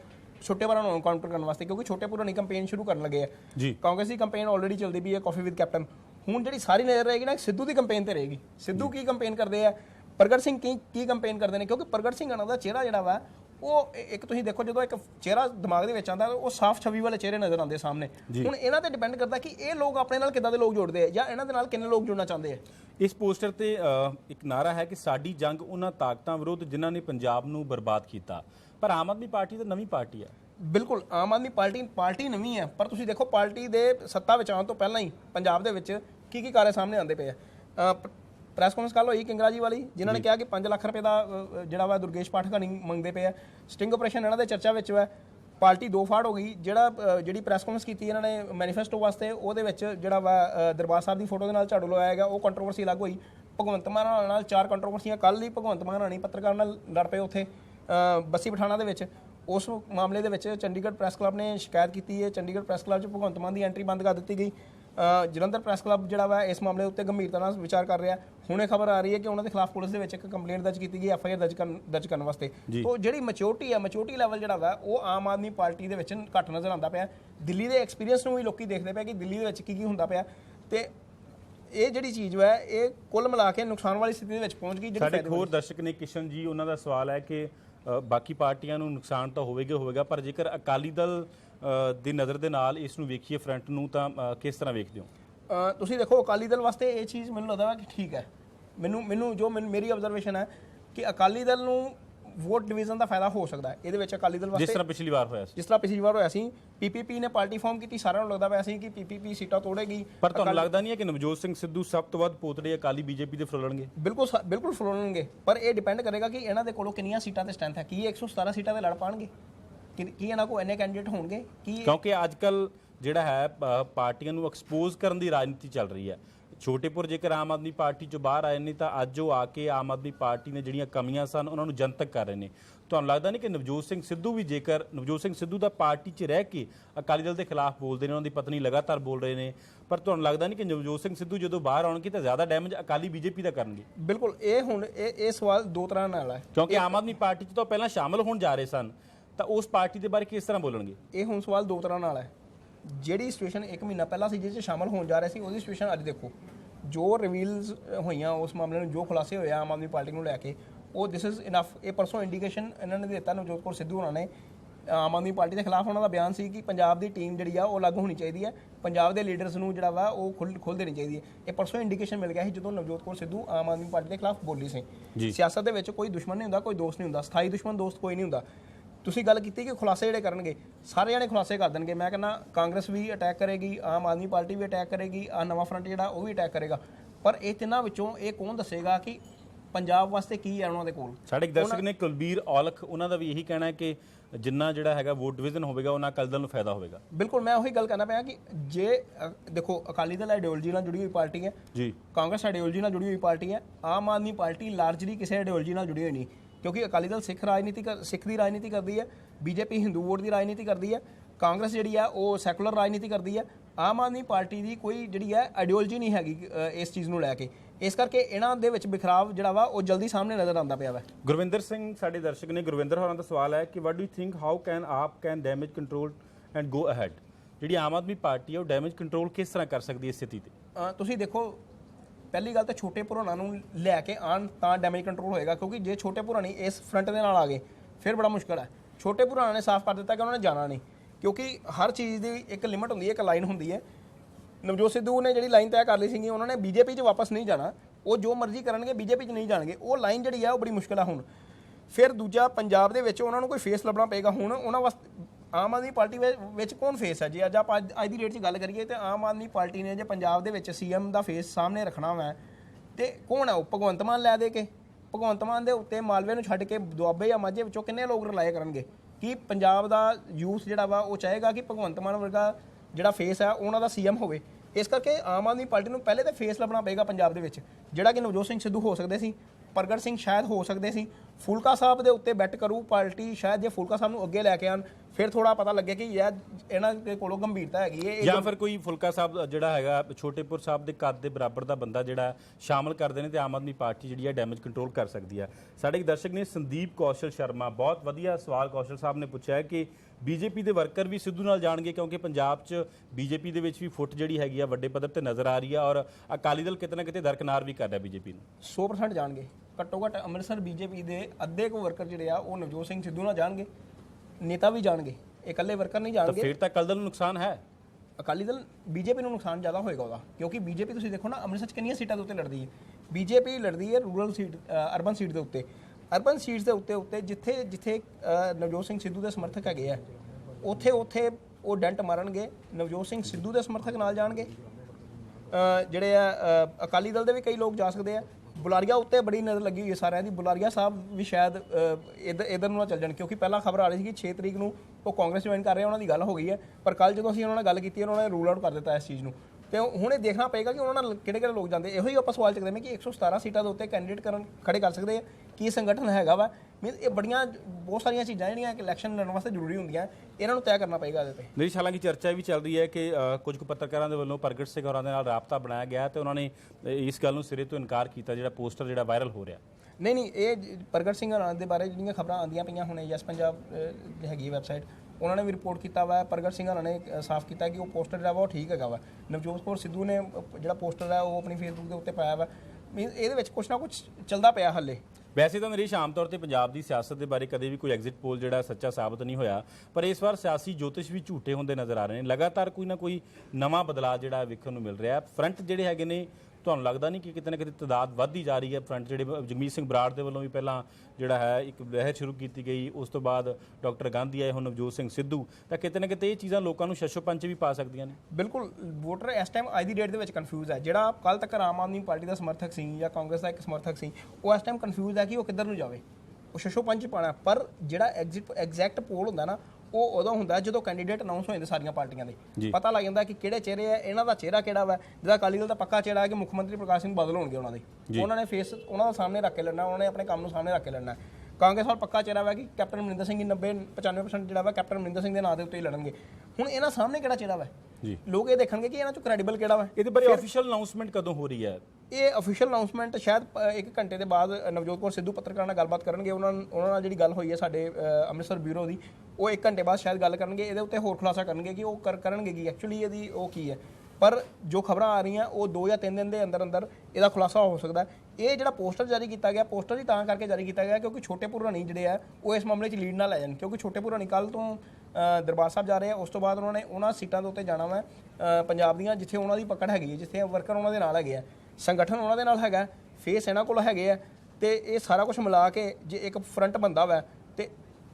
S2: ਛੋਟੇ ਭਰਾ ਨੂੰ ਕਾਊਂਟਰ ਕਰਨ ਵਾਸਤੇ ਕਿਉਂਕਿ ਛੋਟੇ ਭਰਾ ਨਹੀਂ ਕੰਪੇਨ ਸ਼ੁਰੂ ਕਰਨ ਲੱਗੇ ਆ।
S1: ਜੀ।
S2: ਕਾਂਗਰਸ ਦੀ ਕੰਪੇਨ ਆਲਰੇਡੀ ਚੱਲਦੀ ਪਈ ਹੈ ਕਾਫੀ ਵਿਦ ਕੈਪਟਨ ਹੁਣ ਜਿਹੜੀ ਸਾਰੀ ਨਜ਼ਰ ਰਹੇਗੀ ਨਾ ਸਿੱਧੂ ਦੀ ਕੰਪੇਨ ਤੇ ਰਹੇਗੀ। ਸਿੱਧੂ ਕੀ ਕੰਪੇਨ ਕਰਦੇ ਆ? ਪ੍ਰਗਟ ਸਿੰਘ ਕੀ ਕੀ ਕੰਪੇਨ ਕਰਦੇ ਨੇ? ਕਿਉਂਕਿ ਪ੍ਰਗਟ ਸਿੰਘ ਹਣਾ ਦਾ ਚਿਹਰਾ ਜਿਹੜਾ ਵਾ ਉਹ ਇੱਕ ਤੁਸੀਂ ਦੇਖੋ ਜਦੋਂ ਇੱਕ ਚਿਹਰਾ ਦਿਮਾਗ ਦੇ ਵਿੱਚ ਆਉਂਦਾ ਉਹ ਸਾਫ਼ ਛਵੀ ਵਾਲੇ ਚਿਹਰੇ ਨਜ਼ਰ ਆਉਂਦੇ ਸਾਹਮਣੇ। ਹੁਣ ਇਹਨਾਂ ਤੇ ਡਿਪੈਂਡ ਕਰਦਾ ਕਿ ਇਹ ਲੋਕ ਆਪਣੇ ਨਾਲ ਕਿੱਦਾਂ ਦੇ ਲੋਕ ਜੋੜਦੇ ਆ ਜਾਂ ਇਹਨਾਂ ਦੇ ਨਾਲ ਕਿੰਨੇ ਲੋਕ ਜੁੜਨਾ ਚਾਹੁੰਦੇ ਆ?
S1: ਇਸ ਪੋਸਟਰ ਤੇ ਇੱਕ ਨਾਰਾ ਹੈ ਕਿ ਸਾਡੀ ਜੰਗ ਉਹਨਾਂ ਤਾਕਤਾਂ ਵਿਰੁੱਧ ਜਿਨ੍ਹਾਂ ਨੇ ਪੰਜਾਬ ਨੂੰ ਬਰਬਾਦ ਕੀਤਾ। ਪਰ ਆਮ ਆਦਮੀ ਪਾਰਟੀ ਤਾਂ ਨਵੀਂ ਪਾਰਟੀ ਹੈ
S2: ਬਿਲਕੁਲ ਆਮ ਆਦਮੀ ਪਾਰਟੀ ਪਾਰਟੀ ਨਵੀਂ ਹੈ ਪਰ ਤੁਸੀਂ ਦੇਖੋ ਪਾਰਟੀ ਦੇ ਸੱਤਾ ਵਿੱਚ ਆਉਣ ਤੋਂ ਪਹਿਲਾਂ ਹੀ ਪੰਜਾਬ ਦੇ ਵਿੱਚ ਕੀ ਕੀ ਕਾਰੇ ਸਾਹਮਣੇ ਆਉਂਦੇ ਪਏ ਆ। ਪ੍ਰੈਸ ਕਾਨਫਰੰਸ ਕੱਲ ਹੋਈ ਕਿੰਗਰਾ ਜੀ ਵਾਲੀ ਜਿਨ੍ਹਾਂ ਨੇ ਕਿਹਾ ਕਿ 5 ਲੱਖ ਰੁਪਏ ਦਾ ਅ, ਜਿਹੜਾ ਵਾ ਦੁਰਗੇਸ਼ ਪਾਠਕ ਹਣੀ ਮੰਗਦੇ ਪਏ ਆ। ਸਟਿੰਗ ਆਪਰੇਸ਼ਨ ਇਹਨਾਂ ਦੇ ਚਰਚਾ ਵਿੱਚ ਵਾ। ਪਾਰਟੀ ਦੋ ਫਾੜ ਹੋ ਗਈ। ਜਿਹੜਾ ਅ, ਜਿਹੜੀ ਪ੍ਰੈਸ ਕਾਨਫਰੰਸ ਕੀਤੀ ਇਹਨਾਂ ਨੇ ਮੈਨੀਫੈਸਟੋ ਵਾਸਤੇ ਉਹਦੇ ਵਿੱਚ ਜਿਹੜਾ ਵਾ ਅ, ਦਰਬਾਰ ਸਾਹਿਬ ਦੀ ਫੋਟੋ ਦੇ ਨਾਲ ਝਾੜੂ ਲਵਾਇਆ ਗਿਆ। ਉਹ ਕੰਟਰੋਵਰਸੀ ਲੱਗ ਹੋਈ। ਭਗਵੰਤ ਮਾਨ ਹੋਣਾ ਨਾਲ ਚਾਰ ਕੰਟਰੋਵਰਸੀਆਂ ਕੱਲ ਹੀ ਭਗਵੰਤ ਮਾਨ ਹੋਣੀ ਪੱਤਰਕਾਰ ਨਾਲ ਲੜ ਪਏ ਉੱਥੇ ਅ, ਬੱਸੀ ਪਠਾਣਾ ਦੇ ਵਿੱਚ। ਉਸ ਮਾਮਲੇ ਦੇ ਵਿੱਚ ਚੰਡੀਗੜ੍ਹ ਪ੍ਰੈਸ ਕਲੱਬ ਨੇ ਸ਼ਿਕਾਇਤ ਕੀਤੀ ਹੈ। ਚੰਡੀਗੜ੍ਹ ਪ੍ਰੈਸ ਕਲੱਬ 'ਚ ਭਗਵੰਤ ਮਾਨ ਦੀ ਐਂਟਰੀ ਬੰਦ ਕਰ ਦਿੱਤੀ ਗਈ। ਜਲੰਧਰ ਪ੍ਰੈਸ ਕਲੱਬ ਜਿਹੜਾ ਵਾ ਇਸ ਮਾਮਲੇ ਉੱਤੇ ਗੰਭੀਰਤਾ ਨਾਲ ਵਿਚਾਰ ਕਰ ਰਿਹਾ। ਹੁਣੇ ਖਬਰ ਆ ਰਹੀ ਹੈ ਕਿ ਉਹਨਾਂ ਦੇ ਖਿਲਾਫ ਪੁਲਿਸ ਦੇ ਵਿੱਚ ਇੱਕ ਕੰਪਲੇਂਟ ਦਰਜ ਕੀਤੀ ਗਈ ਐਫ ਆਈ ਆਰ ਦਰਜ ਕਰਨ ਦਰਜ ਕਰਨ ਵਾਸਤੇ। ਤੋਂ ਜਿਹੜੀ ਮੈਚਿਓਰਟੀ ਹੈ ਮੈਚਿਓਰਟੀ ਲੈਵਲ ਜਿਹੜਾ ਵਾ ਉਹ ਆਮ ਆਦਮੀ ਪਾਰਟੀ ਦੇ ਵਿੱਚ ਘੱਟ ਨਜ਼ਰ ਆਉਂਦਾ ਪਿਆ। ਦਿੱਲੀ ਦੇ ਐਕਸਪੀਰੀਅੰਸ ਨੂੰ ਵੀ ਲੋਕੀ ਦੇਖਦੇ ਪਏ ਕਿ ਦਿੱਲੀ ਦੇ ਵਿੱਚ ਕੀ ਕੀ ਹੁੰਦਾ ਪਿਆ। ਤੇ ਇਹ ਜਿਹੜੀ ਚੀਜ਼ ਵਾ ਇਹ ਕੁੱਲ ਮਿਲਾ ਕੇ ਨੁਕਸਾਨ ਵਾਲੀ ਸਥਿਤੀ ਦੇ ਵਿੱਚ ਪਹੁੰਚ ਗਈ ਜਿਹੜੀ
S1: ਸਾਡੇ ਹੋਰ ਦਰਸ਼ਕ ਨੇ ਕਿਸ਼ਨ ਜੀ ਉਹਨਾਂ ਦਾ ਸਵਾਲ ਹੈ ਕਿ ਬਾਕੀ ਪਾਰਟੀਆਂ ਨੂੰ ਨੁਕਸਾਨ ਤਾਂ ਹੋਵੇਗਾ ਹੋਵੇਗਾ ਪਰ ਜੇਕਰ ਅਕਾਲੀ ਦਲ ਦੀ ਨਜ਼ਰ ਦੇ ਨਾਲ ਇਸ ਨੂੰ ਵੇਖੀਏ ਫਰੰਟ ਨੂੰ ਤਾਂ ਕਿਸ ਤਰ੍ਹਾਂ ਵੇਖਦੇ ਹੋ?
S2: ਤੁਸੀਂ ਦੇਖੋ ਅਕਾਲੀ ਦਲ ਵਾਸਤੇ ਇਹ ਚੀਜ਼ ਮੈਨੂੰ ਲੱਗਦਾ ਕਿ ਠੀਕ ਹੈ। ਮੈਨੂੰ ਮੈਨੂੰ ਜੋ ਮੇਰੀ ਆਬਜ਼ਰਵੇਸ਼ਨ ਹੈ ਕਿ ਅਕਾਲੀ ਦਲ ਨੂੰ ਵੋਟ ਡਿਵੀਜ਼ਨ ਦਾ ਫਾਇਦਾ ਹੋ ਸਕਦਾ ਹੈ। ਇਹਦੇ ਵਿੱਚ ਅਕਾਲੀ ਦਲ
S1: ਜਿਸ
S2: ਵਾਸਤੇ
S1: ਤਰ੍ਹਾਂ ਪਿਛਲੀ ਵਾਰ ਹੋਇਆ ਸੀ।
S2: ਜਿਸ ਤਰ੍ਹਾਂ ਪਿਛਲੀ ਵਾਰ ਹੋਇਆ ਸੀ ਪੀਪੀਪੀ ਨੇ ਪਾਰਟੀ ਫਾਰਮ ਕੀਤੀ ਸਾਰਿਆਂ ਨੂੰ ਲੱਗਦਾ ਪਿਆ ਸੀ ਕਿ ਪੀਪੀਪੀ ਸੀਟਾਂ ਤੋੜੇਗੀ।
S1: ਪਰ ਤੁਹਾਨੂੰ ਲੱਗਦਾ ਨਹੀਂ ਹੈ ਕਿ ਨਵਜੋਤ ਸਿੰਘ ਸਿੱਧੂ ਸਭ ਤੋਂ ਵੱਧ ਪੋਤੜੇ ਅਕਾਲੀ ਬੀਜੇਪੀ ਦੇ ਫਰੋਲਣਗੇ
S2: ਬਿਲਕੁਲ ਬਿਲਕੁਲ ਫਲੋਣਗੇ। ਪਰ ਇਹ ਡਿਪੈਂਡ ਕਰੇਗਾ ਕਿ ਇਹਨਾਂ ਦੇ ਕੋਲੋਂ ਕਿੰਨੀਆਂ ਸੀਟਾਂ ਤੇ ਸਟਰੈਂਥ ਹੈ। ਕੀ ਇਹ 117 ਸੀਟਾਂ ਤੇ ਲੜ ਪਾਣਗੇ? ਕੀ ਕੀ ਇਹਨਾਂ ਕੋਲ ਇੰਨੇ ਕੈਂਡੀਡੇਟ ਹੋਣਗੇ? ਕੀ
S1: ਕਿਉਂਕਿ ਅੱਜ ਕੱਲ ਜਿਹੜਾ ਹੈ ਅ, ਪਾਰਟੀਆਂ ਨੂੰ ਐਕਸਪੋਜ਼ ਕਰਨ ਦੀ ਰਾਜਨੀਤੀ ਚੱਲ ਰਹੀ ਹੈ। ਛੋਟੇਪੁਰ ਜੇਕਰ ਆਮ ਆਦਮੀ ਪਾਰਟੀ ਚੋਂ ਬਾਹਰ ਆਏ ਨੇ ਤਾਂ ਅੱਜ ਉਹ ਆ ਕੇ ਆਮ ਆਦਮੀ ਪਾਰਟੀ ਨੇ ਜਿਹੜੀਆਂ ਕਮੀਆਂ ਸਨ ਉਹਨਾਂ ਨੂੰ ਜਨਤਕ ਕਰ ਰਹੇ ਨੇ। ਤੁਹਾਨੂੰ ਲੱਗਦਾ ਨਹੀਂ ਕਿ ਨਵਜੋਤ ਸਿੰਘ ਸਿੱਧੂ ਵੀ ਜੇਕਰ ਨਵਜੋਤ ਸਿੰਘ ਸਿੱਧੂ ਦਾ ਪਾਰਟੀ 'ਚ ਰਹਿ ਕੇ ਅਕਾਲੀ ਦਲ ਦੇ ਖਿਲਾਫ ਬੋਲਦੇ ਨੇ ਉਹਨਾਂ ਦੀ ਪਤਨੀ ਲਗਾਤਾਰ ਬੋਲ ਰਹੇ ਨੇ ਪਰ ਤੁਹਾਨੂੰ ਲੱਗਦਾ ਨਹੀਂ ਕਿ ਨਵਜੋਤ ਸਿੰਘ ਸਿੱਧੂ ਜਦੋਂ ਬਾਹਰ ਆਉਣਗੇ ਤਾਂ ਜ਼ਿਆਦਾ ਡੈਮੇਜ ਅਕਾਲੀ ਬੀਜੇਪੀ ਦਾ ਕਰਨਗੇ?
S2: ਬਿਲਕੁਲ ਇਹ ਹੁਣ ਇਹ ਇਹ ਸਵਾਲ ਦੋ ਤਰ੍ਹਾਂ ਨਾਲ ਹੈ।
S1: ਕਿਉਂਕਿ ਆਮ ਆਦਮੀ ਪਾਰਟੀ 'ਚ ਤਾਂ ਪਹਿਲਾਂ ਸ਼ਾਮਲ ਹੋਣ ਜਾ ਰਹੇ ਸਨ। ਤਾਂ ਉਸ ਪਾਰਟੀ ਦੇ ਬਾਰੇ ਕਿਸ ਤਰ੍ਹਾਂ ਬੋਲਣਗੇ?
S2: ਇਹ ਹੁਣ ਸਵਾਲ ਦੋ ਤਰ੍ਹਾਂ ਨਾਲ ਹੈ। ਜਿਹੜੀ ਸਿਚੁਏਸ਼ਨ 1 ਮਹੀਨਾ ਪਹਿਲਾਂ ਸੀ ਜਿਸ 'ਚ ਸ਼ਾਮਲ ਹੋਣ ਜਾ ਰਹੇ ਸੀ ਉਹਦੀ ਸਿਚੁਏਸ਼ਨ ਅੱਜ ਦੇਖੋ। ਜੋ ਰਿਵੀਲਸ ਹੋਈਆਂ ਉਸ ਮਾਮਲੇ ਨੂੰ ਜੋ ਖੁਲਾਸੇ ਹੋਏ ਆਮ ਆਦਮੀ ਪਾਰਟੀ ਨੂੰ ਲੈ ਕੇ ਉਹ ਦਿਸ ਇਜ਼ ਇਨਫ ਇਹ ਪਰਸੋਂ ਇੰਡੀਕੇਸ਼ਨ ਇਹਨਾਂ ਨੇ ਦਿੱਤਾ ਨਵਜੋਤ ਕੌਰ ਸਿੱਧੂ ਉਹਨਾਂ ਨੇ। ਆਮ ਆਦਮੀ ਪਾਰਟੀ ਦੇ ਖਿਲਾਫ ਉਹਨਾਂ ਦਾ ਬਿਆਨ ਸੀ ਕਿ ਪੰਜਾਬ ਦੀ ਟੀਮ ਜਿਹੜੀ ਆ ਉਹ ਅਲੱਗ ਹੋਣੀ ਚਾਹੀਦੀ ਹੈ ਪੰਜਾਬ ਦੇ ਲੀਡਰਸ ਨੂੰ ਜਿਹੜਾ ਵਾ ਉਹ ਖੁੱਲ ਖੋਲ ਦੇਣੀ ਚਾਹੀਦੀ ਹੈ ਇਹ ਪਰਸੋਂ ਇੰਡੀਕੇਸ਼ਨ ਮਿਲ ਗਿਆ ਸੀ ਜਦੋਂ ਨਵਜੋਤ ਕੌਰ ਸਿੱਧੂ ਆਮ ਆਦਮੀ ਪਾਰਟੀ ਦੇ ਖਿਲਾਫ ਬੋਲੀ ਸੀ। ਸਿਆਸਤ ਦੇ ਵਿੱਚ ਕੋਈ ਦੁਸ਼ਮਣ ਨਹੀਂ ਹੁੰਦਾ ਕੋਈ ਦੋਸਤ ਨਹੀਂ ਹੁੰਦਾ। ਸਥਾਈ ਦੁਸ਼ਮਣ ਦੋਸਤ ਕੋਈ ਨਹੀਂ ਹੁੰਦਾ। ਤੁਸੀਂ ਗੱਲ ਕੀਤੀ ਕਿ ਖੁਲਾਸੇ ਜਿਹੜੇ ਕਰਨਗੇ ਸਾਰੇ ਜਣੇ ਖੁਲਾਸੇ ਕਰ ਦੇਣਗੇ। ਮੈਂ ਕਹਿੰਦਾ ਕਾਂਗਰਸ ਵੀ ਅਟੈਕ ਕਰੇਗੀ ਆਮ ਆਦਮੀ ਪਾਰਟੀ ਵੀ ਅਟੈਕ ਕਰੇਗੀ ਆ ਨਵਾਂ ਫਰੰਟ ਜਿਹੜਾ ਉਹ ਵੀ ਅਟੈਕ ਕਰੇਗਾ। ਪਰ ਇਹ ਤਿੰਨਾਂ ਵਿੱਚੋਂ ਇਹ ਕੌਣ ਦੱਸੇਗਾ ਕਿ ਪੰਜਾਬ ਵਾਸਤੇ ਕੀ ਹੈ ਉਹਨਾਂ ਦੇ ਕੋਲ?
S1: ਸਾਡੇ ਇੱਕ ਦਰਸ਼ਕ ਨੇ ਕੁਲਬੀਰ ਔਲਖ ਉਹਨਾਂ ਦਾ ਵੀ ਇਹੀ ਕਹਿਣਾ ਹੈ ਕਿ ਜਿੰਨਾ ਜਿਹੜਾ ਹੈਗਾ ਵੋਟ ਡਿਵੀਜ਼ਨ ਹੋਵੇਗਾ ਉਹਨਾਂ ਅਕਾਲੀ ਦਲ ਨੂੰ ਫਾਇਦਾ ਹੋਵੇਗਾ।
S2: ਬਿਲਕੁਲ ਮੈਂ ਉਹੀ ਗੱਲ ਕਰਨਾ ਪਿਆ ਕਿ ਜੇ ਦੇਖੋ ਅਕਾਲੀ ਦਲ ਆਈਡੀਓਲੋਜੀ ਨਾਲ ਜੁੜੀ ਹੋਈ ਪਾਰਟੀ ਹੈ।
S1: ਜੀ।
S2: ਕਾਂਗਰਸ ਆਈਡੀਓਲੋਜੀ ਨਾਲ ਜੁੜੀ ਹੋਈ ਪਾਰਟੀ ਹੈ। ਆਮ ਆਦਮੀ ਪਾਰਟੀ ਲਾਰਜਲੀ ਕਿਸੇ ਆਈਡੀਓਲੋਜੀ ਨਾਲ ਜੁੜੀ ਹੋਈ ਨਹੀਂ। ਕਿਉਂਕਿ ਅਕਾਲੀ ਦਲ ਸਿੱਖ ਰਾਜਨੀਤੀ ਕਰ- ਸਿੱਖ ਦੀ ਰਾਜਨੀਤੀ ਕਰਦੀ ਹੈ ਬੀਜੇਪੀ ਹਿੰਦੂ ਵੋਟ ਦੀ ਰਾਜਨੀਤੀ ਕਰਦੀ ਹੈ ਕਾਂਗਰਸ ਜਿਹੜੀ ਆ ਉਹ ਸੈਕੂਲਰ ਰਾਜਨੀਤੀ ਕਰਦੀ ਹੈ ਆਮ ਆਦਮੀ ਪਾਰਟੀ ਦੀ ਕੋਈ ਜਿਹੜੀ ਹੈ ਆਈਡੀਓਲੋਜੀ ਨਹੀਂ ਹੈਗੀ ਇਸ ਚੀਜ਼ ਨੂੰ ਲੈ ਕੇ। ਇਸ ਕਰਕੇ ਇਹਨਾਂ ਦੇ ਵਿੱਚ ਵਿਖਰਾਵ ਜਿਹੜਾ ਵਾ ਉਹ ਜਲਦੀ ਸਾਹਮਣੇ ਨਜ਼ਰ ਆਉਂਦਾ ਪਿਆ ਵਾ।
S1: ਗੁਰਵਿੰਦਰ ਸਿੰਘ ਸਾਡੇ ਦਰਸ਼ਕ ਨੇ ਗੁਰਵਿੰਦਰ ਹੋਰਾਂ ਦਾ ਸਵਾਲ ਹੈ ਕਿ what do you think how can AAP can damage control and go ahead ਜਿਹੜੀ ਆਮ ਆਦਮੀ ਪਾਰਟੀ ਹੈ ਉਹ ਡੈਮੇਜ ਕੰਟਰੋਲ ਕਿਸ ਤਰ੍ਹਾਂ ਕਰ ਸਕਦੀ ਹੈ ਇਸ ਸਥਿਤੀ ਤੇ?
S2: ਤੁਸੀਂ ਦੇਖੋ ਪਹਿਲੀ ਗੱਲ ਤਾਂ ਛੋਟੇ ਪੁਰਾਣਾ ਨੂੰ ਲੈ ਕੇ ਆਣ ਤਾਂ ਡੈਮੇਜ ਕੰਟਰੋਲ ਹੋਏਗਾ, ਕਿਉਂਕਿ ਜੇ ਛੋਟੇ ਪੁਰਾਣੀ ਇਸ ਫਰੰਟ ਦੇ ਨਾਲ ਆ ਗਏ, ਫਿਰ ਬੜਾ ਮੁਸ਼ਕਲ ਹੈ। ਛੋਟੇ ਪੁਰਾਣਾ ਨੇ ਸਾਫ਼ ਕਰ ਦਿੱਤਾ ਕਿ ਉਹਨਾਂ ਨੇ ਜਾਣਾ ਨਹੀਂ, ਕਿਉਂਕਿ ਹਰ ਚੀਜ਼ ਦੀ ਇੱਕ ਲਿਮਟ ਹੁੰਦੀ ਹੈ, ਇੱਕ ਲਾਈਨ ਹੁੰਦੀ ਹੈ। ਨਵਜੋਤ ਸਿੱਧੂ ਨੇ ਜਿਹੜੀ ਲਾਈਨ ਤੈਅ ਕਰ ਲਈ ਸੀਗੀ, ਉਹਨਾਂ ਨੇ ਬੀਜੇਪੀ 'ਚ ਵਾਪਸ ਨਹੀਂ ਜਾਣਾ, ਉਹ ਜੋ ਮਰਜ਼ੀ ਕਰਨਗੇ ਬੀਜੇਪੀ 'ਚ ਨਹੀਂ ਜਾਣਗੇ, ਉਹ ਲਾਈਨ ਜਿਹੜੀ ਆ, ਉਹ ਬੜੀ ਮੁਸ਼ਕਲ ਆ ਹੁਣ। ਫਿਰ ਦੂਜਾ, ਪੰਜਾਬ ਦੇ ਵਿੱਚ ਉਹਨਾਂ ਨੂੰ ਕੋਈ ਫੇਸ ਲੱਭਣਾ ਪਏਗਾ, ਹੁਣ ਉਹਨਾਂ ਵਾਸਤੇ ਆਮ ਆਦਮੀ ਪਾਰਟੀ ਵਿੱਚ- ਵਿੱਚ ਕੌਣ ਫੇਸ ਹੈ? ਜੇ ਅੱਜ ਆਪਾਂ ਅੱਜ- ਅੱਜ ਦੀ ਡੇਟ 'ਚ ਗੱਲ ਕਰੀਏ ਤੇ ਆਮ ਆਦਮੀ ਪਾਰਟੀ ਨੇ ਜੇ ਪੰਜਾਬ ਦੇ ਵਿੱਚ ਸੀਐਮ ਦਾ ਫੇਸ ਸਾਹਮਣੇ ਰੱਖਣਾ ਵਾ ਤੇ ਕੌਣ ਹੈ ਉਹ? ਭਗਵੰਤ ਮਾਨ ਲੈ ਦੇ ਕੇ। ਭਗਵੰਤ ਮਾਨ ਦੇ ਉੱਤੇ ਮਾਲਵੇ ਨੂੰ ਛੱਡ ਕੇ ਦੁਆਬੇ ਜਾਂ ਮਾਝੇ ਵਿੱਚੋਂ ਕਿੰਨੇ ਲੋਕ ਰਿਲਾਏ ਕਰਨਗੇ? ਕੀ ਪੰਜਾਬ ਦਾ ਯੂਥ ਜਿਹੜਾ ਵਾ, ਉਹ ਚਾਹੇਗਾ ਕਿ ਭਗਵੰਤ ਮਾਨ ਵਰਗਾ ਜਿਹੜਾ ਫੇਸ ਹੈ, ਉਹਨਾਂ ਦਾ ਸੀਐਮ ਹੋਵੇ? ਇਸ ਕਰਕੇ ਆਮ ਆਦਮੀ ਪਾਰਟੀ ਨੂੰ ਪਹਿਲੇ ਤਾਂ ਫੇਸ ਲੱਭਣਾ ਪਏਗਾ ਪੰਜਾਬ ਦੇ ਵਿੱਚ। ਜਿਹੜਾ ਕਿ ਨਵਜੋਤ ਸਿੰਘ ਸਿੱਧੂ ਹੋ ਸਕਦੇ ਸੀ, ਪ੍ਰਗਟ ਸਿੰਘ ਸ਼ਾਇਦ ਹੋ ਸਕਦੇ ਸੀ। ਫੁਲਕਾ ਸਾਹਿਬ ਦੇ ਉੱਤੇ ਬੈਟ ਕਰੂ, ਪਾਰਟੀ ਸ਼ਾਇਦ ਜੇ ਫੁਲਕਾ ਸਾਹਿਬ ਨੂੰ ਅੱਗੇ ਲੈ ਕੇ ਆਣ ਫਿਰ ਥੋੜਾ ਪਤਾ ਲੱਗੇ ਕਿ ਯਾਰ ਇਹਨਾਂ ਦੇ ਕੋਲੋਂ ਗੰਭੀਰਤਾ ਹੈਗੀ ਹੈ ਇਹ
S1: ਜਾਂ ਫਿਰ ਕੋਈ ਫੁਲਕਾ ਸਾਹਿਬ ਜਿਹੜਾ ਹੈਗਾ ਛੋਟੇਪੁਰ ਸਾਹਿਬ ਦੇ ਕੱਦ ਦੇ ਬਰਾਬਰ ਦਾ ਬੰਦਾ ਜਿਹੜਾ ਸ਼ਾਮਲ ਕਰਦੇ ਨੇ ਤੇ ਆਮ ਆਦਮੀ ਪਾਰਟੀ ਜਿਹੜੀ ਹੈ ਡੈਮੇਜ ਕੰਟਰੋਲ ਕਰ ਸਕਦੀ ਹੈ। ਸਾਡੇ ਇੱਕ ਦਰਸ਼ਕ ਨੇ ਸੰਦੀਪ ਕੌਸ਼ਲ ਸ਼ਰਮਾ ਬਹੁਤ ਵਧੀਆ ਸਵਾਲ ਕੌਸ਼ਲ ਸਾਹਿਬ ਨੇ ਪੁੱਛਿਆ ਹੈ ਕਿ ਬੀਜੇਪੀ ਦੇ ਵਰਕਰ ਵੀ ਸਿੱਧੂ ਨਾਲ ਜਾਣਗੇ ਕਿਉਂਕਿ ਪੰਜਾਬ 'ਚ ਬੀਜੇਪੀ ਦੇ ਵਿੱਚ ਵੀ ਫੁੱਟ ਜਿਹੜੀ ਹੈਗੀ ਆ ਵੱਡੇ ਪੱਧਰ ਤੇ ਨਜ਼ਰ ਆ ਰਹੀ ਹੈ ਔਰ ਅਕਾਲੀ ਦਲ ਕਿਤੇ ਨਾ ਕਿਤੇ ਦਰਕਨਾਰ ਵੀ ਕਰ ਰਿਹਾ ਬੀਜੇਪੀ ਨੂੰ।
S2: 100% ਜਾਣਗੇ। ਘੱਟੋ ਘੱਟ ਅੰਮ੍ਰਿਤਸਰ ਬੀਜੇਪੀ ਦੇ ਅੱਧੇ ਕੁ ਵਰਕਰ ਜਿਹੜੇ ਆ ਉਹ ਨਵਜੋਤ ਸਿੰਘ ਸਿੱਧੂ ਨਾਲ ਜਾਣਗੇ। ਨੇਤਾ ਵੀ ਜਾਣਗੇ ਇਹ ਇਕੱਲੇ ਵਰਕਰ ਨਹੀਂ
S1: ਤਾਂ
S2: ਜਾਣਗੇ।
S1: ਫਿਰ ਤਾਂ ਅਕਾਲੀ ਦਲ ਨੂੰ ਨੁਕਸਾਨ ਹੈ।
S2: ਅਕਾਲੀ ਦਲ ਬੀਜੇਪੀ ਨੂੰ ਨੁਕਸਾਨ ਜ਼ਿਆਦਾ ਹੋਏਗਾ ਉਹਦਾ ਕਿਉਂਕਿ ਬੀਜੇਪੀ ਤੁਸੀਂ ਦੇਖੋ ਨਾ ਅੰਮ੍ਰਿਤਸਰ 'ਚ ਕਿੰਨੀਆਂ ਸੀਟਾਂ ਦੇ ਉੱਤੇ ਲੜਦੀ ਹੈ। ਬੀਜੇਪੀ ਲੜਦੀ ਹੈ ਰੂਰਲ ਸੀਟ ਅਰਬਨ ਸੀਟ ਦੇ ਉੱਤੇ। ਅਰਬਨ ਸੀਟਸ ਦੇ ਉੱਤੇ ਉੱਤੇ ਜਿੱਥੇ ਜਿੱਥੇ ਅ, ਨਵਜੋਤ ਸਿੰਘ ਸਿੱਧੂ ਦੇ ਸਮਰਥਕ ਹੈਗੇ ਆ ਉੱਥੇ ਉੱਥੇ ਉਹ ਡੈਂਟ ਮਾਰਨਗੇ ਨਵਜੋਤ ਸਿੰਘ ਸਿੱਧੂ ਦੇ ਸਮਰਥਕ ਨਾਲ ਜਾਣਗੇ। ਅ, ਜਿਹੜੇ ਆ ਅ, ਅਕਾਲੀ ਦਲ ਦੇ ਵੀ ਕਈ ਲੋਕ ਜਾ ਸਕਦੇ ਆ। ਬੁਲਾਰੀਆ ਉੱਤੇ ਬੜੀ ਨਜ਼ਰ ਲੱਗੀ ਹੋਈ ਹੈ ਸਾਰਿਆਂ ਦੀ। ਬੁਲਾਰੀਆ ਸਾਹਿਬ ਵੀ ਸ਼ਾਇਦ ਅ, ਇੱਧਰ ਇੱਧਰ ਨੂੰ ਨਾ ਚੱਲ ਜਾਣ ਕਿਉਂਕਿ ਪਹਿਲਾਂ ਖਬਰ ਆ ਰਹੀ ਸੀ ਕਿ 6 ਤਰੀਕ ਨੂੰ ਉਹ ਕਾਂਗਰਸ ਜੁਆਇਨ ਕਰ ਰਹੇ ਉਹਨਾਂ ਦੀ ਗੱਲ ਹੋ ਗਈ ਹੈ। ਪਰ ਕੱਲ ਜਦੋਂ ਅਸੀਂ ਉਹਨਾਂ ਨਾਲ ਗੱਲ ਕੀਤੀ ਉਹਨਾਂ ਨੇ ਰੂਲ ਆਊਟ ਕਰ ਦਿੱਤਾ ਇਸ ਚੀਜ਼ ਨੂੰ। ਤੇ ਹੁਣ ਇਹ ਦੇਖਣਾ ਪਏਗਾ ਕਿ ਉਹਨਾਂ ਨਾਲ ਕਿਹੜੇ ਕਿਹੜੇ ਲੋਕ ਜਾਂਦੇ। ਇਹੋ ਹੀ ਆਪਾਂ ਸਵਾਲ ਚੱਕਦੇ ਨੇ ਕਿ 117 ਸੀਟਾਂ ਦੇ ਉੱਤੇ ਕੈਂਡੀਡੇਟ ਕਰਨ ਖੜੇ ਕਰ ਸਕਦੇ ਆ। ਕੀ ਸੰਗਠਨ ਹੈਗਾ ਵਾ? ਮੀਨ ਇਹ ਬੜੀਆਂ ਬਹੁਤ ਸਾਰੀਆਂ ਚੀਜ਼ਾਂ ਜਿਹੜੀਆਂ ਕਿ ਇਲੈਕਸ਼ਨ ਲੜਨ ਵਾਸਤੇ ਜ਼ਰੂਰੀ ਹੁੰਦੀਆਂ। ਇਹਨਾਂ ਨੂੰ ਤੈਅ ਕਰਨਾ ਪਏਗਾ ਇਹਦੇ ਤੇ।
S1: ਮੇਰੀ ਹਾਲਾਂਕਿ ਚਰਚਾ ਵੀ ਚੱਲ ਰਹੀ ਹੈ ਕਿ ਕੁਝ ਕੁ ਪੱਤਰਕਾਰਾਂ ਦੇ ਵੱਲੋਂ ਪ੍ਰਗਟ ਸਿੰਘ ਹੋਰਾਂ ਦੇ ਨਾਲ ਰਾਬਤਾ ਬਣਾਇਆ ਗਿਆ ਤੇ ਉਹਨਾਂ ਨੇ ਇਸ ਗੱਲ ਨੂੰ ਸਿਰੇ ਤੋਂ ਇਨਕਾਰ ਕੀਤਾ ਜਿਹੜਾ ਪੋਸਟਰ ਜਿਹੜਾ ਵਾਇਰਲ ਹੋ ਰਿਹਾ।
S2: ਨਹੀਂ ਨਹੀਂ ਇਹ ਪ੍ਰਗਟ ਸਿੰਘ ਹਰਾਂ ਦੇ ਬਾਰੇ ਜਿਹੜੀਆਂ ਖਬਰਾਂ ਆਉਂਦੀਆਂ ਪਈਆਂ ਹੁਣ ਯੈਸ ਪੰਜਾਬ ਹੈਗੀ ਵੈਬਸਾਈਟ ਉਹਨਾਂ ਨੇ ਵੀ ਰਿਪੋਰਟ ਕੀਤਾ ਵਾ, ਪ੍ਰਗਟ ਸਿੰਘ ਹਰਾਂ ਨੇ ਸਾਫ਼ ਕੀਤਾ ਕਿ ਉਹ ਪੋਸਟਰ ਜਿਹੜਾ ਵਾ ਉਹ ਠੀਕ ਹੈਗਾ ਵਾ। ਨਵਜੋਤ ਕੌਰ ਸਿੱਧੂ ਨੇ ਜਿਹੜਾ ਪੋਸਟਰ ਹੈ ਉਹ ਆਪਣੀ ਫੇਸਬੁੱਕ ਦੇ ਉੱਤੇ ਪਾਇਆ ਵਾ। ਮੀਨ ਇਹਦੇ ਵਿੱਚ ਕੁਛ ਨਾ ਕੁਛ ਚੱਲਦਾ ਪਿਆ ਹੱਲੇ।
S1: ਵੈਸੇ ਤਾਂ ਨਰੇਸ਼, ਆਮ ਤੌਰ ਤੇ ਪੰਜਾਬ ਦੀ ਸਿਆਸਤ ਦੇ ਬਾਰੇ ਕਦੇ ਵੀ ਕੋਈ ਐਗਜ਼ਿਟ ਪੋਲ ਜਿਹੜਾ ਸੱਚਾ ਸਾਬਤ ਨਹੀਂ ਹੋਇਆ, ਪਰ ਇਸ ਵਾਰ ਸਿਆਸੀ ਜੋਤਿਸ਼ ਵੀ ਝੂਠੇ ਹੁੰਦੇ ਨਜ਼ਰ ਆ ਰਹੇ ਨੇ। ਲਗਾਤਾਰ ਕੋਈ ਨਾ ਕੋਈ ਨਵਾਂ ਬਦਲਾਅ ਜਿਹੜਾ ਵੇਖਣ ਨੂੰ ਮਿਲ ਰਿਹਾ। ਹੈ ਫਰੰਟ ਜਿਹੜੇ ਹੈਗੇ ਨੇ ਤੁਹਾਨੂੰ ਲੱਗਦਾ ਨਹੀਂ ਕਿ ਕਿਤੇ ਨਾ ਕਿਤੇ ਤਦਾਦ ਵੱਧਦੀ ਜਾ ਰਹੀ ਹੈ? ਫਰੰਟ ਜਿਹੜੇ ਜਗਮੀਤ ਸਿੰਘ ਬਰਾੜ ਦੇ ਵੱਲੋਂ ਵੀ ਪਹਿਲਾਂ ਜਿਹੜਾ ਹੈ, ਇੱਕ ਲਹਿਰ ਸ਼ੁਰੂ ਕੀਤੀ ਗਈ, ਉਸ ਤੋਂ ਬਾਅਦ ਡਾਕਟਰ ਗਾਂਧੀ ਆਏ ਹੁਣ ਨਵਜੋਤ ਸਿੰਘ ਸਿੱਧੂ। ਤਾਂ ਕਿਤੇ ਨਾ ਕਿਤੇ ਇਹ ਚੀਜ਼ਾਂ ਲੋਕਾਂ ਨੂੰ ਸ਼ਸ਼ੋ ਪੰਚ ਵੀ ਪਾ ਸਕਦੀਆਂ ਨੇ।
S2: ਬਿਲਕੁਲ, ਵੋਟਰ ਇਸ ਟਾਈਮ ਅੱਜ ਦੀ ਡੇਟ ਦੇ ਵਿੱਚ ਕਨਫਿਊਜ਼ ਹੈ। ਜਿਹੜਾ ਕੱਲ ਤੱਕ ਆਮ ਆਦਮੀ ਪਾਰਟੀ ਦਾ ਸਮਰਥਕ ਸੀ ਜਾਂ ਕਾਂਗਰਸ ਦਾ ਇੱਕ ਸਮਰਥਕ ਸੀ, ਉਹ ਇਸ ਟਾਈਮ ਕਨਫਿਊਜ਼ ਹੈ ਕਿ ਉਹ ਕਿੱਧਰ ਨੂੰ ਜਾਵੇ? ਉਹ ਸ਼ਸ਼ੋ ਪੰਚ ਪਾਣਾ ਪਰ ਜਿਹੜਾ ਐਗਜ਼ਿਟ ਐਗਜ਼ੈਕਟ ਪੋਲ ਹੁੰਦਾ ਨਾ ਉਹ ਉਦੋਂ ਹੁੰਦਾ ਜਦੋਂ ਕੈਂਡੀਡੇਟ ਅਨਾਉਂਸ ਹੋ ਜਾਂਦੇ ਸਾਰੀਆਂ ਪਾਰਟੀਆਂ। ਦੇ। ਪਤਾ ਲੱਗ ਜਾਂਦਾ ਕਿ ਕਿਹੜੇ ਚਿਹਰੇ ਆ ਇਹਨਾਂ ਦਾ ਚਿਹਰਾ ਕਿਹੜਾ ਵਾ ਜਿਹਦਾ ਅਕਾਲੀ ਦਲ ਦਾ ਪੱਕਾ ਚਿਹਰਾ ਹੈ ਕਿ ਮੁੱਖ ਮੰਤਰੀ ਪ੍ਰਕਾਸ਼ ਸਿੰਘ ਬਾਦਲ ਹੋਣਗੇ ਉਹਨਾਂ ਦੇ। ਉਹਨਾਂ ਨੇ ਫੇਸ ਉਹਨਾਂ ਦਾ ਸਾਹਮਣੇ ਰੱਖ ਕੇ ਲੜਨਾ ਉਹਨਾਂ ਨੇ ਆਪਣੇ ਕੰਮ ਨੂੰ ਸਾਹਮਣੇ ਰੱਖ ਕੇ ਲੜਨਾ ਕਾਂਗਰਸ ਵਾਲ ਪੱਕਾ ਚਿਹਰਾ ਵਾ ਕਿ ਕੈਪਟਨ ਅਮਰਿੰਦਰ ਸਿੰਘ ਹੀ 90 95% ਜਿਹੜਾ ਵਾ ਕੈਪਟਨ ਅਮਰਿੰਦਰ ਸਿੰਘ ਦੇ ਨਾਂ ਦੇ ਉੱਤੇ ਹੀ ਲੜਨਗੇ। ਹੁਣ ਇਹਨਾਂ ਸਾਹਮਣੇ ਕਿਹੜਾ ਚਿਹਰਾ ਵਾ?
S1: ਜੀ।
S2: ਲੋਕ ਇਹ ਦੇਖਣਗੇ ਕਿ ਇਹਨਾਂ ਚੋਂ ਕ੍ਰੈਡੀਬਲ ਕਿਹੜਾ ਵਾ?
S1: ਇਹਦੇ ਬਾਰੇ ਅਫੀਸ਼ੀਅਲ ਅਨਾਉਂਸਮੈਂਟ ਕਦੋਂ ਹੋ ਰਹੀ ਹੈ?
S2: ਇਹ ਅਫੀਸ਼ੀਅਲ ਅਨਾਉਂਸਮੈਂਟ ਸ਼ਾਇਦ ਇੱਕ ਘੰਟੇ ਦੇ ਬਾਅਦ ਨਵਜੋਤ ਕੌਰ ਸਿੱਧੂ ਪੱਤਰਕਾਰਾਂ ਨਾਲ ਗੱਲਬਾਤ ਕਰਨਗੇ। ਉਹਨਾਂ ਉਹਨਾਂ ਨਾਲ ਜਿਹੜੀ ਗੱਲ ਹੋਈ ਹੈ ਸਾਡੇ ਅੰਮ੍ਰਿਤਸਰ ਬਿਊਰੋ ਦੀ। ਉਹ ਇੱਕ ਘੰਟੇ ਬਾਅਦ ਸ਼ਾਇਦ ਗੱਲ ਕਰਨਗੇ, ਇਹਦੇ ਉੱਤੇ ਹੋਰ ਖੁਲਾਸਾ ਕਰਨਗੇ ਕਿ ਉਹ ਕਰ- ਕਰਨਗੇ ਕੀ ਐਕਚੁਅਲੀ ਇਹਦੀ ਉਹ ਕੀ ਹੈ। ਪਰ ਜੋ ਖਬਰਾਂ ਆ ਰਹੀਆਂ, ਉਹ 2 ਜਾਂ 3 ਦਿਨ ਦੇ ਅੰਦਰ ਅੰਦਰ ਇਹਦਾ ਖੁਲਾਸਾ ਹੋ ਸਕਦਾ ਇਹ ਜਿਹੜਾ ਪੋਸਟਰ ਜਾਰੀ ਕੀਤਾ ਗਿਆ, ਪੋਸਟਰ ਹੀ ਤਾਂ ਕਰਕੇ ਜਾਰੀ ਕੀਤਾ ਗਿਆ ਕਿਉਂਕਿ ਛੋਟੇ ਪੁਰਾਣੀ ਜਿਹੜੇ ਆ, ਉਹ ਇਸ ਮਾਮਲੇ 'ਚ ਲੀਡ ਨਾ ਲੈ ਜਾਣ। ਕਿਉਂਕਿ ਛੋਟੇ ਪੁਰਾਣੀ ਕੱਲ ਤੋਂ ਦਰਬਾਰ ਸਾਹਿਬ ਜਾ ਰਹੇ ਆ, ਉਸ ਤੋਂ ਬਾਅਦ ਉਹਨਾਂ ਨੇ ਉਹਨਾਂ ਸੀਟਾਂ ਦੇ ਉੱਤੇ ਜਾਣਾ ਵਾ ਪੰਜਾਬ ਦੀਆਂ, ਜਿੱਥੇ ਉਹਨਾਂ ਦੀ ਪਕੜ ਹੈਗੀ ਹੈ, ਜਿੱਥੇ ਵਰਕਰ ਉਹਨਾਂ ਦੇ ਨਾਲ ਹੈਗੇ ਆ, ਸੰਗਠਨ ਉਹਨਾਂ ਦੇ ਨਾਲ ਹੈਗਾ ਫੇਸ ਇਹਨਾਂ ਕੋਲ ਹੈਗੇ ਆ, ਤੇ ਇਹ ਸਾਰਾ ਕੁਝ ਮਿਲਾ ਕੇ ਜੇ ਇੱਕ ਫਰੰਟ ਬੰਦਾ ਵਾ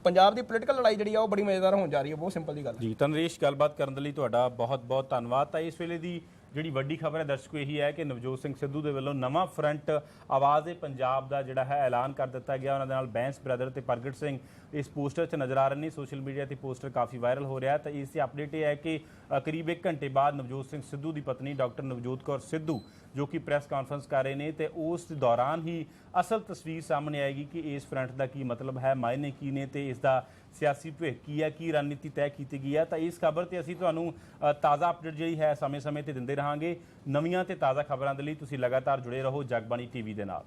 S2: ਪੰਜਾਬ ਦੀ ਪੋਲੀਟੀਕਲ ਲੜਾਈ ਜਿਹੜੀ ਆ, ਉਹ ਬੜੀ ਮਜ਼ੇਦਾਰ ਹੋਣ ਜਾ ਰਹੀ ਹੈ ਬਹੁਤ ਸਿੰਪਲ ਦੀ ਗੱਲ
S1: ਜੀ ਤਨਰੇਸ਼ ਗੱਲਬਾਤ ਕਰਨ ਦੇ ਲਈ ਤੁਹਾਡਾ ਬਹੁਤ ਬਹੁਤ ਧੰਨਵਾਦ। ਤਾਂ ਇਸ ਵੇਲੇ ਦੀ ਜਿਹੜੀ ਵੱਡੀ ਖਬਰ ਹੈ, ਦਰਸ਼ਕੋ ਇਹੀ ਹੈ ਕਿ ਨਵਜੋਤ ਸਿੰਘ ਸਿੱਧੂ ਦੇ ਵੱਲੋਂ ਨਵਾਂ ਫਰੰਟ ਆਵਾਜ਼-ਏ ਪੰਜਾਬ ਦਾ ਜਿਹੜਾ ਹੈ, ਐਲਾਨ ਕਰ ਦਿੱਤਾ ਗਿਆ। ਉਹਨਾਂ ਦੇ ਨਾਲ ਬੈਂਸ ਬ੍ਰਦਰ ਤੇ ਪ੍ਰਗਟ ਸਿੰਘ ਇਸ ਪੋਸਟਰ 'ਚ ਨਜ਼ਰ ਆ ਰਹੇ ਨੇ। ਸੋਸ਼ਲ ਮੀਡੀਆ ਤੇ ਪੋਸਟਰ ਕਾਫੀ ਵਾਇਰਲ ਹੋ ਰਿਹਾ ਹੈ। ਤਾਂ ਇਸ ਦੀ ਅਪਡੇਟ ਇਹ ਹੈ ਕਿ ਕਰੀਬ 1 ਘੰਟੇ ਬਾਅਦ ਨਵਜੋਤ ਸਿੰਘ ਸਿੱਧੂ ਦੀ ਪਤਨੀ ਡਾਕਟਰ ਨਵਜੋਤ ਕੌਰ ਸਿੱਧੂ ਜੋ ਕਿ ਪ੍ਰੈਸ ਕਾਨਫਰੰਸ ਕਰ ਰਹੇ ਨੇ ਤੇ ਉਸ ਦੌਰਾਨ ਹੀ ਅਸਲ ਤਸਵੀਰ ਸਾਹਮਣੇ ਆਏਗੀ ਕਿ ਇਸ ਫਰੰਟ ਦਾ ਕੀ ਮਤਲਬ ਹੈ, ਮਾਇਨੇ ਕੀ ਨੇ ਤੇ ਇਸ ਦਾ ਸਿਆਸੀ ਭਵਿੱਖ ਕੀ ਹੈ, ਕੀ ਰਣਨੀਤੀ ਤੈਅ ਕੀਤੀ ਗਈ ਹੈ। ਤਾਂ ਇਸ ਖਬਰ ਤੇ ਅਸੀਂ ਤੁਹਾਨੂੰ ਤਾਜ਼ਾ ਅਪਡੇਟ ਜਿਹੜੀ ਹੈ ਸਮੇਂ-ਸਮੇਂ ਤੇ ਦਿੰਦੇ ਰਹਾਂਗੇ। ਨਵੀਆਂ ਤੇ ਤਾਜ਼ਾ ਖਬਰਾਂ ਦੇ ਲਈ ਤੁਸੀਂ ਲਗਾਤਾਰ ਜੁੜੇ ਰਹੋ ਜਗਬਾਣੀ ਟੀਵੀ ਦੇ ਨਾਲ।